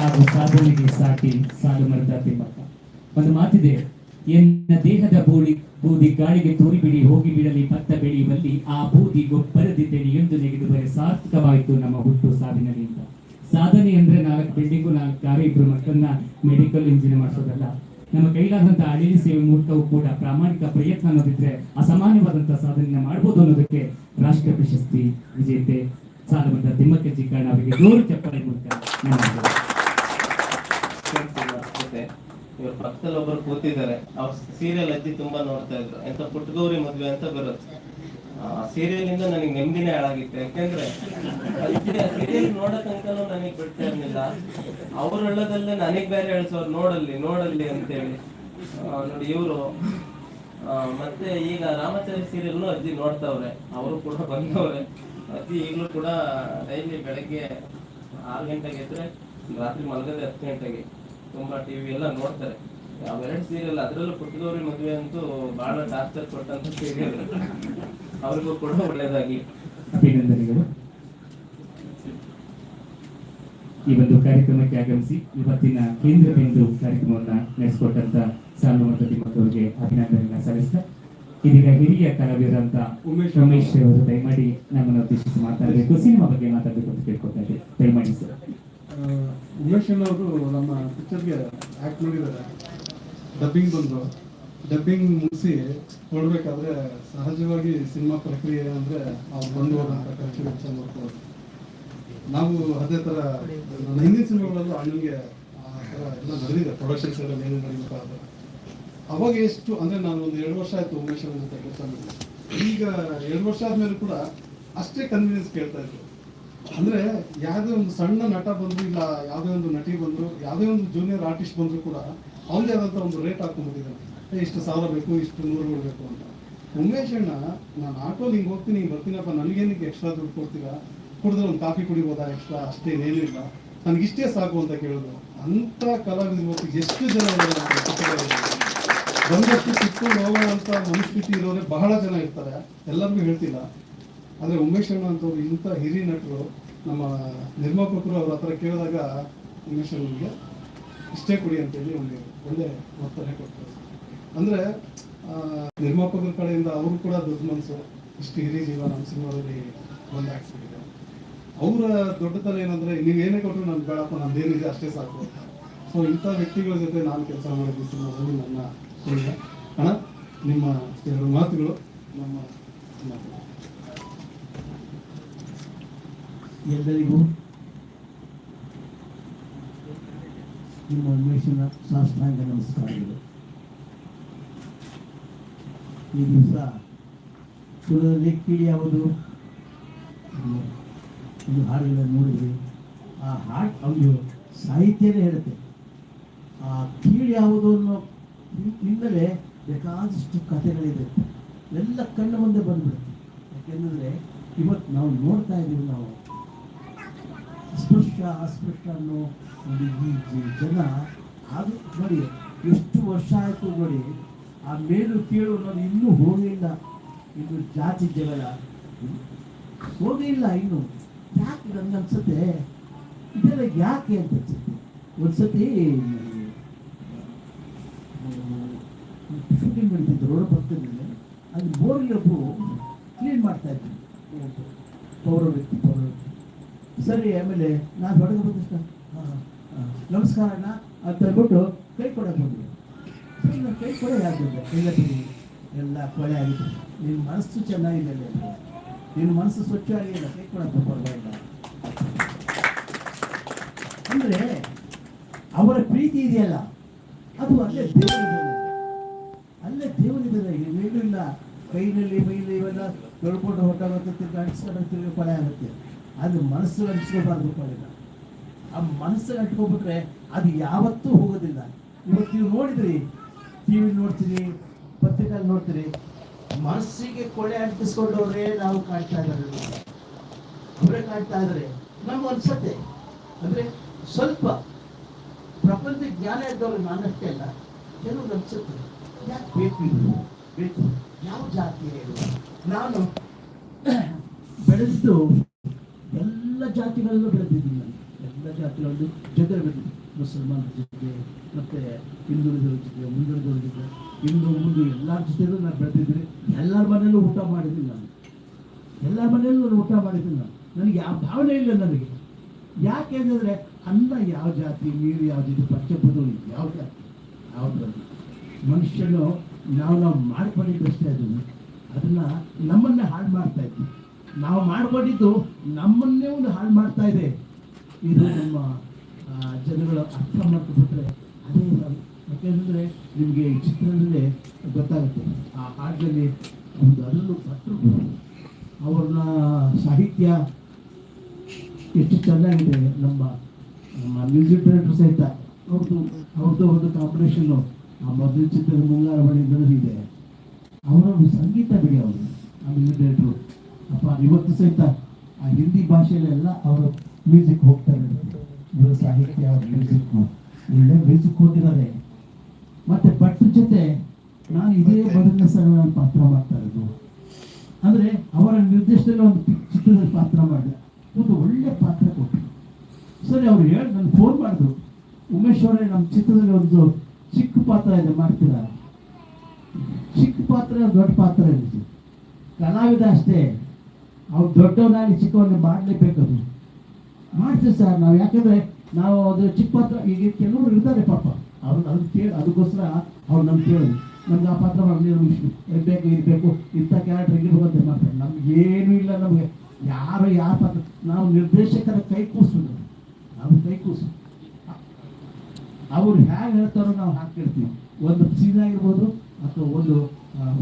ಹಾಗೂ ಸಾಧನೆಗೆ ಸಾಕಿ ಸಾಲು ಮರದ ತಿಮ್ಮಕ್ಕ ಒಂದು ಮಾತಿದೆ ಎನ್ನ ದೇಹದ ಬೂಡಿ ಬೂದಿ ಗಾಳಿಗೆ ತೋರಿಬಿಡಿ, ಹೋಗಿ ಬಿಡಲಿ ಭತ್ತ ಬೆಳೆಯುವಲ್ಲಿ ಆ ಬೂದಿ ಗೊಬ್ಬರದಿದ್ದೇನೆ ಎಂದು ನೆಗೆದು ಬರೆ ಸಾರ್ಥಕವಾಯಿತು ನಮ್ಮ ಹುಟ್ಟು ಸಾವಿನಲ್ಲಿಂದ. ಸಾಧನೆ ಅಂದ್ರೆ ನಾಲ್ಕು ಬಿಲ್ಡಿಂಗು, ನಾಲ್ಕು ಕಾರು ಇಬ್ಬರು ಮಕ್ಕಳನ್ನ ಮೆಡಿಕಲ್ ಇಂಜಿನಿಯರ್ ಮಾಡಿಸೋದಲ್ಲ. ನಮ್ಮ ಕೈಲಾದಂತಹ ಅಳಿಲಿ ಸೇವೆ ಮೂಲಕವೂ ಕೂಡ ಪ್ರಾಮಾಣಿಕ ಪ್ರಯತ್ನ ಅನ್ನೋದಿದ್ರೆ ಅಸಾಮಾನ್ಯವಾದಂತಹ ಸಾಧನೆಯನ್ನ ಮಾಡಬಹುದು ಅನ್ನೋದಕ್ಕೆ ರಾಷ್ಟ್ರ ಪ್ರಶಸ್ತಿ ವಿಜೇತೆ ಸಾಲಮಂತ ತಿಮ್ಮಕ್ಕ ಚಿಕ್ಕಣ್ಣ ಅವರಿಗೆ ಜೋರು ಚಪ್ಪಾಳೆ ಮೂಲಕ ಜೊತೆ ಇವ್ರ ಪಕ್ಕದಲ್ಲಿ ಒಬ್ರು ಕೂತಿದ್ದಾರೆ. ಅವ್ರ ಸೀರಿಯಲ್ ಅಜ್ಜಿ ತುಂಬಾ ನೋಡ್ತಾ ಇದ್ರು. ಎಂತ ಪುಟ್ಟಗೌರಿ ಮದ್ವೆ ಅಂತ ಬರುತ್ತೆ. ಆ ಸೀರಿಯಲ್ ಇಂದ ನನಗೆ ನೆಮ್ಮದಿನೇ ಹಾಳಾಗಿತ್ತು. ಯಾಕೆಂದ್ರೆ ಸೀರಿಯಲ್ ನೋಡೋ ತನಕನೂ ನನಗೆ ಬಿಡ್ತಾ ಇರ್ಲಿಲ್ಲ. ಅವ್ರ ಹೇಳೋದಲ್ಲೇ ನನಗ್ ಬೇರೆ ಹೇಳ್ಸೋರು ನೋಡಲ್ಲಿ ನೋಡಲ್ಲಿ ಅಂತೇಳಿ. ನೋಡಿ ಇವರು ಮತ್ತೆ ಈಗ ರಾಮಚಂದ್ರ ಸೀರಿಯಲ್ನು ಅಜ್ಜಿ ನೋಡ್ತಾವ್ರೆ. ಅವರು ಕೂಡ ಬಂದವ್ರೆ. ಅಜ್ಜಿ ಈಗಲೂ ಕೂಡ ಡೈಲಿ ಬೆಳಗ್ಗೆ ಆರು ಗಂಟೆಗೆ ಇದ್ರೆ ರಾತ್ರಿ ಮಲಗದೆ ಹತ್ತು ಗಂಟೆಗೆ. ತುಂಬಾ ಟಿವಿ ಎಲ್ಲ ನೋಡ್ತಾರೆ. ಅವೆರಡು ಸೀರಿಯಲ್ ಅದರಲ್ಲೂ ಪುಟ್ಟದವ್ರಿ ಮದುವೆ ಅಂತೂ ಬಹಳ ಟಾರ್ಚರ್ ಕೊಟ್ಟಂತ ಸೀರಿಯಲ್ ಅವ್ರಿಗೂ ಕೂಡ ಒಳ್ಳೇದಾಗಿ ಅಭಿನಂದನೆಗಳು. ಈ ಒಂದು ಕಾರ್ಯಕ್ರಮಕ್ಕೆ ಆಗಮಿಸಿ ಇವತ್ತಿನ ಕೇಂದ್ರ ಬಿಂದು ಕಾರ್ಯಕ್ರಮವನ್ನ ನಡೆಸಿಕೊಟ್ಟಂತ ಸಾಲುಮತ ಮತ್ತವರಿಗೆ ಅಭಿನಂದನೆಗಳನ್ನ ಸಲ್ಲಿಸ್ತಾ ಇದೀಗ ಹಿರಿಯ ಕಲಾವಿದರಂತ ಉಮೇಶ್ ರಮೇಶ್ ಅವರು. ದಯಮಾಡಿ ನಮ್ಮನ್ನು ಉದ್ದೇಶಿಸಿ ಮಾತಾಡಬೇಕು ಸಿನಿಮಾ ಬಗ್ಗೆ ಮಾತಾಡಬೇಕು ಅಂತ ಕೇಳ್ಕೊತಾ ಇದ್ದೀವಿ. ದಯಮಾಡಿ ಸರ್. ಉಮೇಶ್ ಅವರು ನಮ್ಮ ಪಿಕ್ಚರ್ಗೆ ಆಕ್ಟ್ ಮಾಡಿದ್ದಾರೆ. ಡಬ್ಬಿಂಗ್ ಬಂದು. ಡಬ್ಬಿಂಗ್ ಮುಗಿಸಿ ಕೊಡ್ಬೇಕಾದ್ರೆ ಸಹಜವಾಗಿ ಸಿನಿಮಾ ಪ್ರಕ್ರಿಯೆ ಅಂದ್ರೆ ಅವ್ರು ಬಂದು ಖರ್ಚು ವೆಚ್ಚ ನೋಡ್ಕೊಳ್ಳೋದು ನಾವು ಅದೇ ಥರ ನನ್ನ ಹಿಂದಿನ ಸಿನಿಮಾಗಳಲ್ಲೂ ಅಣ್ಣನಿಗೆ ಆ ಥರ ಎಲ್ಲ ನಡೆದಿದೆ. ಪ್ರೊಡಕ್ಷನ್ಸ್ ಎಲ್ಲ ಅಲ್ಲಿ ಏನು ನಡೀಬೇಕಾದ್ರೆ ಅವಾಗ ಎಷ್ಟು, ಅಂದ್ರೆ ನಾನು ಒಂದು ಎರಡು ವರ್ಷ ಆಯ್ತು ಉಮೇಶ್ ಅವ್ರ ಜೊತೆ ಕೆಲಸ ಮಾಡಿ ಈಗ ಎರಡು ವರ್ಷ ಆದಮೇಲೆ ಕೂಡ ಅಷ್ಟೇ ಕನ್ವಿನಿಯನ್ಸ್ ಕೇಳ್ತಾ ಇದ್ರು. ಅಂದ್ರೆ ಯಾವುದೇ ಒಂದು ಸಣ್ಣ ನಟ ಬಂದ್ರು ಇಲ್ಲ ಯಾವುದೇ ಒಂದು ನಟಿ ಬಂದ್ರು, ಯಾವುದೇ ಒಂದು ಜೂನಿಯರ್ ಆರ್ಟಿಸ್ಟ್ ಬಂದ್ರು ಕೂಡ ಅವನದೇ ಆದಂತ ಒಂದು ರೇಟ್ ಹಾಕೊಂಡ್ಬಿಟ್ಟಿದ್ದಾನೆ ಇಷ್ಟು ಸಾವಿರ ಬೇಕು, ಇಷ್ಟು ನೂರು ಬೇಕು ಅಂತ. ಉಮೇಶ್ ಅಣ್ಣ, ನಾನು ಆಟೋಲಿ ಹಿಂಗೆ ಹೋಗ್ತೀನಿ ಹಿಂಗೆ ಬರ್ತೀನಪ್ಪ, ನನಗೇನಕ್ಕೆ ಎಕ್ಸ್ಟ್ರಾ ದುಡ್ಡು ಕೊಡ್ತೀರಾ? ಕುಡಿದ್ರೆ ಒಂದು ಕಾಫಿ ಕುಡಿಬೋದಾ ಎಕ್ಸ್ಟ್ರಾ ಅಷ್ಟೇನೇನಿಲ್ಲ ಇಷ್ಟೇ ಸಾಕು ಅಂತ ಕೇಳಿದ್ರು. ಅಂತ ಕಲಾವಿದ್ರು ಎಷ್ಟು ಜನ. ಬಂದಷ್ಟು ಕಿತ್ಕೊಂಡು ಹೋಗುವಂತ ಮನಸ್ಥಿತಿ ಇರೋರೆ ಬಹಳ ಜನ ಇರ್ತಾರೆ. ಎಲ್ಲರಿಗೂ ಹೇಳ್ತಿಲ್ಲ. ಆದ್ರೆ ಉಮೇಶ್ ಅಣ್ಣ ಅಂತವ್ರು ಇಂಥ ಹಿರಿಯ ನಟರು ನಮ್ಮ ನಿರ್ಮಾಪಕರು ಅವ್ರ ಹತ್ರ ಕೇಳಿದಾಗ ಉಮೇಶ್ ಅಣ್ಣನಿಗೆ ಇಷ್ಟೇ ಕೊಡಿ ಅಂತೇಳಿ ಒಂದು ಒಳ್ಳೆ ವರ್ತನೆ ಕೊಡ್ತಾರೆ ಅಂದ್ರೆ ನಿರ್ಮಾಪಕರ ಕಡೆಯಿಂದ ಅವರು ಕೂಡ ದೊಡ್ಡ ಮನಸ್ಸು. ಇಷ್ಟು ಹಿರಿಯ ಜೀವ ನಮ್ಮ ಸಿನಿಮಾದಲ್ಲಿ ಬಂದು ಹಾಕ್ಸ್ಬಿಟ್ಟಿದೆ ಅವರ ದೊಡ್ಡತನ ಏನಂದ್ರೆ, ನೀವು ಏನೇ ಕೊಟ್ಟರು ನಾನು ಬೇಡಪ್ಪ ಏನಿದೆ ಅಷ್ಟೇ ಸಾಕು ಸೊ ಇಂಥ ವ್ಯಕ್ತಿಗಳ ಜೊತೆ ನಾನು ಕೆಲಸ ಮಾಡಿದ್ದು ಸಿನಿಮಾದಲ್ಲಿ ನನ್ನ. ಅಣ್ಣ, ನಿಮ್ಮ ಎರಡು ಮಾತುಗಳು, ನಮ್ಮ ಮಾತುಗಳು ಎಲ್ಲರಿಗೂ ನಿಮ್ಮ ಉಮೇಶನ ಶಾಸ್ತ್ರಾಂಗ ನಮಸ್ಕಾರಗಳು ಈ ದಿವಸ ಕುಲದಲ್ಲಿ ಕೀಡಿ ಯಾವುದು? ಒಂದು ಹಾಡುಗಳನ್ನು ನೋಡಿದ್ವಿ ಆ ಹಾಡು ಅವನು ಸಾಹಿತ್ಯನೇ ಹೇಳುತ್ತೆ. ಆ ಕೀಡಿ ಯಾವುದು ಅನ್ನೋ ಹಿನ್- ಹಿನ್ನೆಲೆ ಬೇಕಾದಷ್ಟು ಕಥೆಗಳಿದೆ. ಎಲ್ಲ ಕಣ್ಣ ಮುಂದೆ ಬಂದ್ಬಿಡುತ್ತೆ. ಯಾಕೆಂದರೆ ಇವತ್ತು ನಾವು ನೋಡ್ತಾ ಇದ್ದೀವಿ ನಾವು ಅಸ್ಪೃಶ್ಯ ಅಸ್ಪೃಶ್ಯ ಅನ್ನೋ ಈ ಜನ ಅದು ನೋಡಿ ಎಷ್ಟು ವರ್ಷ ಆಯಿತು ನೋಡಿ, ಆ ಮೇಲು ಕೀಳು ಅನ್ನೋದು ಇನ್ನೂ ಹೋಗಿಲ್ಲ ಇದು ಜಾತಿ ಜಗಳ. ಹೋಗಿಲ್ಲ ಇನ್ನು. ಯಾಕೆ ನನಗೆ ಅನ್ಸುತ್ತೆ? ಇದೆಲ್ಲ ಯಾಕೆ ಅಂತ ಅನ್ಸುತ್ತೆ? ಒಂದ್ಸತಿ ಶೂಟಿಂಗ್ ನಡೀತಿತ್ತು ರೋಡ್ ಪಕ್ಕದಲ್ಲಿ. ಅಲ್ಲಿ ಬೋರ್ಗೆ ಒಬ್ಬರು ಕ್ಲೀನ್ ಮಾಡ್ತಾ ಇದ್ದೀನಿ ಪೌರ ವ್ಯಕ್ತಿ ಪೌರ ಸರಿ ಆಮೇಲೆ ನಾನು ಹೊರಗೆ ಬಂದ ತಕ್ಷಣ, ಆ, ಆ, ನಮಸ್ಕಾರ ಅಣ್ಣ ಅಂತ ಹೇಳ್ಬಿಟ್ಟು ಕೈ ಕೊಡಕ್ಕೆ ಬಂದ್ರು ಸರಿ ಕೈ ಕೊಡ ಬಿಡಿ ಎಲ್ಲ ಕೊಳೆ ಆಗಿದೆ. ನಿನ್ನ ಮನಸ್ಸು ಚೆನ್ನಾಗಿದೆ ನಿನ್ನ ಮನಸ್ಸು ಸ್ವಚ್ಛ ಆಗಿಲ್ಲ. ಕೈ ಕೊಡಕ್ಕೆ ಪರವಾಗಿಲ್ಲ. ಅಂದ್ರೆ ಅವರ ಪ್ರೀತಿ ಇದೆಯಲ್ಲ ಅದು ಅಲ್ಲೇ ದೇವರಿದ್ದಾರೆ ಅಲ್ಲೇ ದೇವರಿದ್ದಾರೆ ಇಲ್ಲ ಕೈನಲ್ಲಿ ಮೈಲಿ ಇವೆಲ್ಲ ತೊಳ್ಕೊಂಡು ಹೊಟ್ಟಾಗುತ್ತೆ ತಿರ್ಗಿ ಕೊಳೆ ಆಗುತ್ತೆ. ಅದು ಮನಸ್ಸು ಅಂಟಿಸ್ಕೋಬಾರ್ದು ಕೊಳೆನ ಆ ಮನಸ್ಸು ಅಂಟ್ಕೊಬಿಟ್ರೆ ಅದು ಯಾವತ್ತೂ ಹೋಗೋದಿಲ್ಲ. ಇವತ್ತು ನೀವು ನೋಡಿದ್ರಿ, ಟಿ ವಿ ನೋಡ್ತೀರಿ ಪತ್ರಿಕೆಯಲ್ಲಿ ನೋಡ್ತೀರಿ, ಮನಸ್ಸಿಗೆ ಕೊಳೆ ಅಂಟಿಸ್ಕೊಂಡವ್ರೆ ನಾವು ಕಾಣ್ತಾ ಇದ್ದಾರೆ. ಅವರೇ ಕಾಣ್ತಾ ಇದ್ದಾರೆ. ನಮ್ಗೆ ಅನ್ಸತ್ತೆ ಅಂದ್ರೆ ಸ್ವಲ್ಪ ಪ್ರಪಂಚ ಜ್ಞಾನ ಇದ್ದವ್ರು ನಾನಷ್ಟೇ ಅಲ್ಲ, ಕೆಲವ್ರು ಅನ್ಸುತ್ತೆ, ಯಾಕೆ ಬೇಕು ಇದು? ಬೇಕು. ಯಾವ ಜಾತಿ ನಾನು ಬೆಳೆದಿದ್ದು ಎಲ್ಲ ಜಾತಿಗಳಲ್ಲೂ ಬೆಳೆದಿದ್ದೀನಿ ನಾನು ಎಲ್ಲ ಜಾತಿಗಳಲ್ಲೂ ಜೊತೆ ಬೆಳೆದಿದ್ದೆ ಮುಸಲ್ಮಾನ್ ಜೊತೆ ಮತ್ತೆ ಹಿಂದುಳಿದವ್ರ ಜೊತೆ ಮುಂದುವರಿದವ್ರ ಜೊತೆ ಹಿಂದೂ, ಮುಂದೆ ಎಲ್ಲರ ಜೊತೆಯಲ್ಲೂ ನಾನು ಬೆಳೆದಿದ್ದೀನಿ. ಎಲ್ಲರ ಮನೆಯಲ್ಲೂ ಊಟ ಮಾಡಿದ್ದೀನಿ ನಾನು. ಎಲ್ಲರ ಮನೆಯಲ್ಲೂ ನಾನು ಊಟ ಮಾಡಿದ್ದೀನಿ ನಾನು. ನನಗೆ ಯಾವ ಭಾವನೆ ಇಲ್ಲ ನನಗೆ. ಯಾಕೆ ಅಂತಂದರೆ ಅನ್ನ ಯಾವ ಜಾತಿ, ನೀರು ಯಾವ ಜಾತಿ, ಪಂಚಭೂತಗಳು ಯಾವ ಜಾತಿ ಯಾವುದು ಮನುಷ್ಯನು ನಾವು ನಾವು ಮಾಡ್ಕೊಂಡಿದ್ದಷ್ಟೇ ಅದನ್ನು ಅದನ್ನು ನಮ್ಮನ್ನೇ ಹಾಳು ಮಾಡ್ತಾ ಇದ್ವಿ. ನಾವು ಮಾಡ್ಕೊಂಡಿದ್ದು ನಮ್ಮನ್ನೇ ಒಂದು ಹಾಳು ಮಾಡ್ತಾ ಇದೆ. ಇದು ನಮ್ಮ ಜನಗಳು ಅರ್ಥ ಮಾಡ್ಕೊಂಡ್ಬಿಟ್ರೆ ಅದೇ ಯಾಕೆಂದರೆ ನಿಮಗೆ ಈ ಚಿತ್ರದಲ್ಲೇ ಗೊತ್ತಾಗುತ್ತೆ. ಆ ಹಾಡಿನಲ್ಲಿ ಒಂದು ಅದರಲ್ಲೂ ಭಟ್ರು ಅವ್ರನ್ನ ಸಾಹಿತ್ಯ ಎಷ್ಟು ಚೆನ್ನಾಗಿದೆ ನಮ್ಮ ನಮ್ಮ ಮ್ಯೂಸಿಕ್ ಡೈರೆಕ್ಟರ್ ಸಹಿತ. ಅವ್ರದ್ದು ಅವ್ರದ್ದು ಒಂದು ಕಾಂಪಿಟೇಷನ್ನು ಆ ಮೊದಲ ಚಿತ್ರದ ಮುಂಗಾರ ಮಳೆ ಇದೆ ಅವರೊಂದು ಸಂಗೀತ ಬಿಡಿ ಅವರು ಆ ಮ್ಯೂಸಿಕ್ ಡೈರೆಕ್ಟ್ರು. ಅಪ್ಪ ಇವತ್ತು ಸಹಿತ ಆ ಹಿಂದಿ ಭಾಷೆಯಲ್ಲೆಲ್ಲ ಅವರು ಮ್ಯೂಸಿಕ್ ಹೋಗ್ತಾ ಇರುತ್ತೆ ಇವರು ಸಾಹಿತ್ಯ ಅವ್ರ ಮ್ಯೂಸಿಕ್ ಒಳ್ಳೆ ಮ್ಯೂಸಿಕ್ ಕೊಟ್ಟಿದ್ದಾರೆ. ಮತ್ತೆ ಭಟ್ರ ಜೊತೆ ನಾನು ಇದೇ ಬದಲಿನ ಸಲ ನಾನು ಪಾತ್ರ ಮಾಡ್ತಾ ಇರೋದು. ಅಂದ್ರೆ ಅವರ ನಿರ್ದಿಷ್ಟದಲ್ಲಿ ಒಂದು ಚಿತ್ರದ ಪಾತ್ರ ಮಾಡಿದೆ. ಒಂದು ಒಳ್ಳೆ ಪಾತ್ರ ಕೊಟ್ಟರು ಸರಿ, ಅವ್ರು ಹೇಳಿ ನಾನು ಫೋನ್ ಮಾಡಿದ್ರು. ಉಮೇಶ್ ಅವರೇ, ನಮ್ಮ ಚಿತ್ರದಲ್ಲಿ ಒಂದು ಚಿಕ್ಕ ಪಾತ್ರ ಇದೆ, ಮಾಡ್ತೀರಾ? ಚಿಕ್ಕ ಪಾತ್ರ, ದೊಡ್ಡ ಪಾತ್ರ ಇದೆ. ಕಲಾವಿದ ಅಷ್ಟೇ. ಅವ್ರು ದೊಡ್ಡವನಾಗಿ ಚಿಕ್ಕವನ್ನ ಮಾಡಲೇಬೇಕದು ಮಾಡ್ತೀವಿ ಸರ್, ನಾವು ಯಾಕಂದ್ರೆ ನಾವು ಅದು ಚಿಕ್ಕ ಪಾತ್ರ, ಈಗ ಕೆಲವರು ಇರ್ತಾರೆ ಪಾಪ. ಅವ್ರು ಅದು ಕೇಳಿ, ಅದಕ್ಕೋಸ್ಕರ ಅವ್ರು ನಮ್ಗೆ ಕೇಳೋದು. ನಮ್ಗೆ ಆ ಪಾತ್ರ ಮಾಡಲಿ, ನಮ್ಗೆ ಬೇಕು ಇರಬೇಕು ಬೇಕು ಇಂಥ ಕ್ಯಾರೆಕ್ಟರ್ ಇರ್ಬೇಕು ಅಂತ ಮಾಡ್ತಾರೆ. ನಮ್ಗೆ ಏನೂ ಇಲ್ಲ ನಮಗೆ. ಯಾರು ಯಾರ ಪಾತ್ರ, ನಾವು ನಿರ್ದೇಶಕರ ಕೈ ಕೂಸು ನಾವು ಕೈ ಕೂಸು ಅವ್ರು ಹೇಗೆ ಹೇಳ್ತಾರೋ ನಾವು ಹಾಕಿರ್ತೀವಿ ಒಂದು ಸೀನ್ ಆಗಿರ್ಬೋದು, ಅಥವಾ ಒಂದು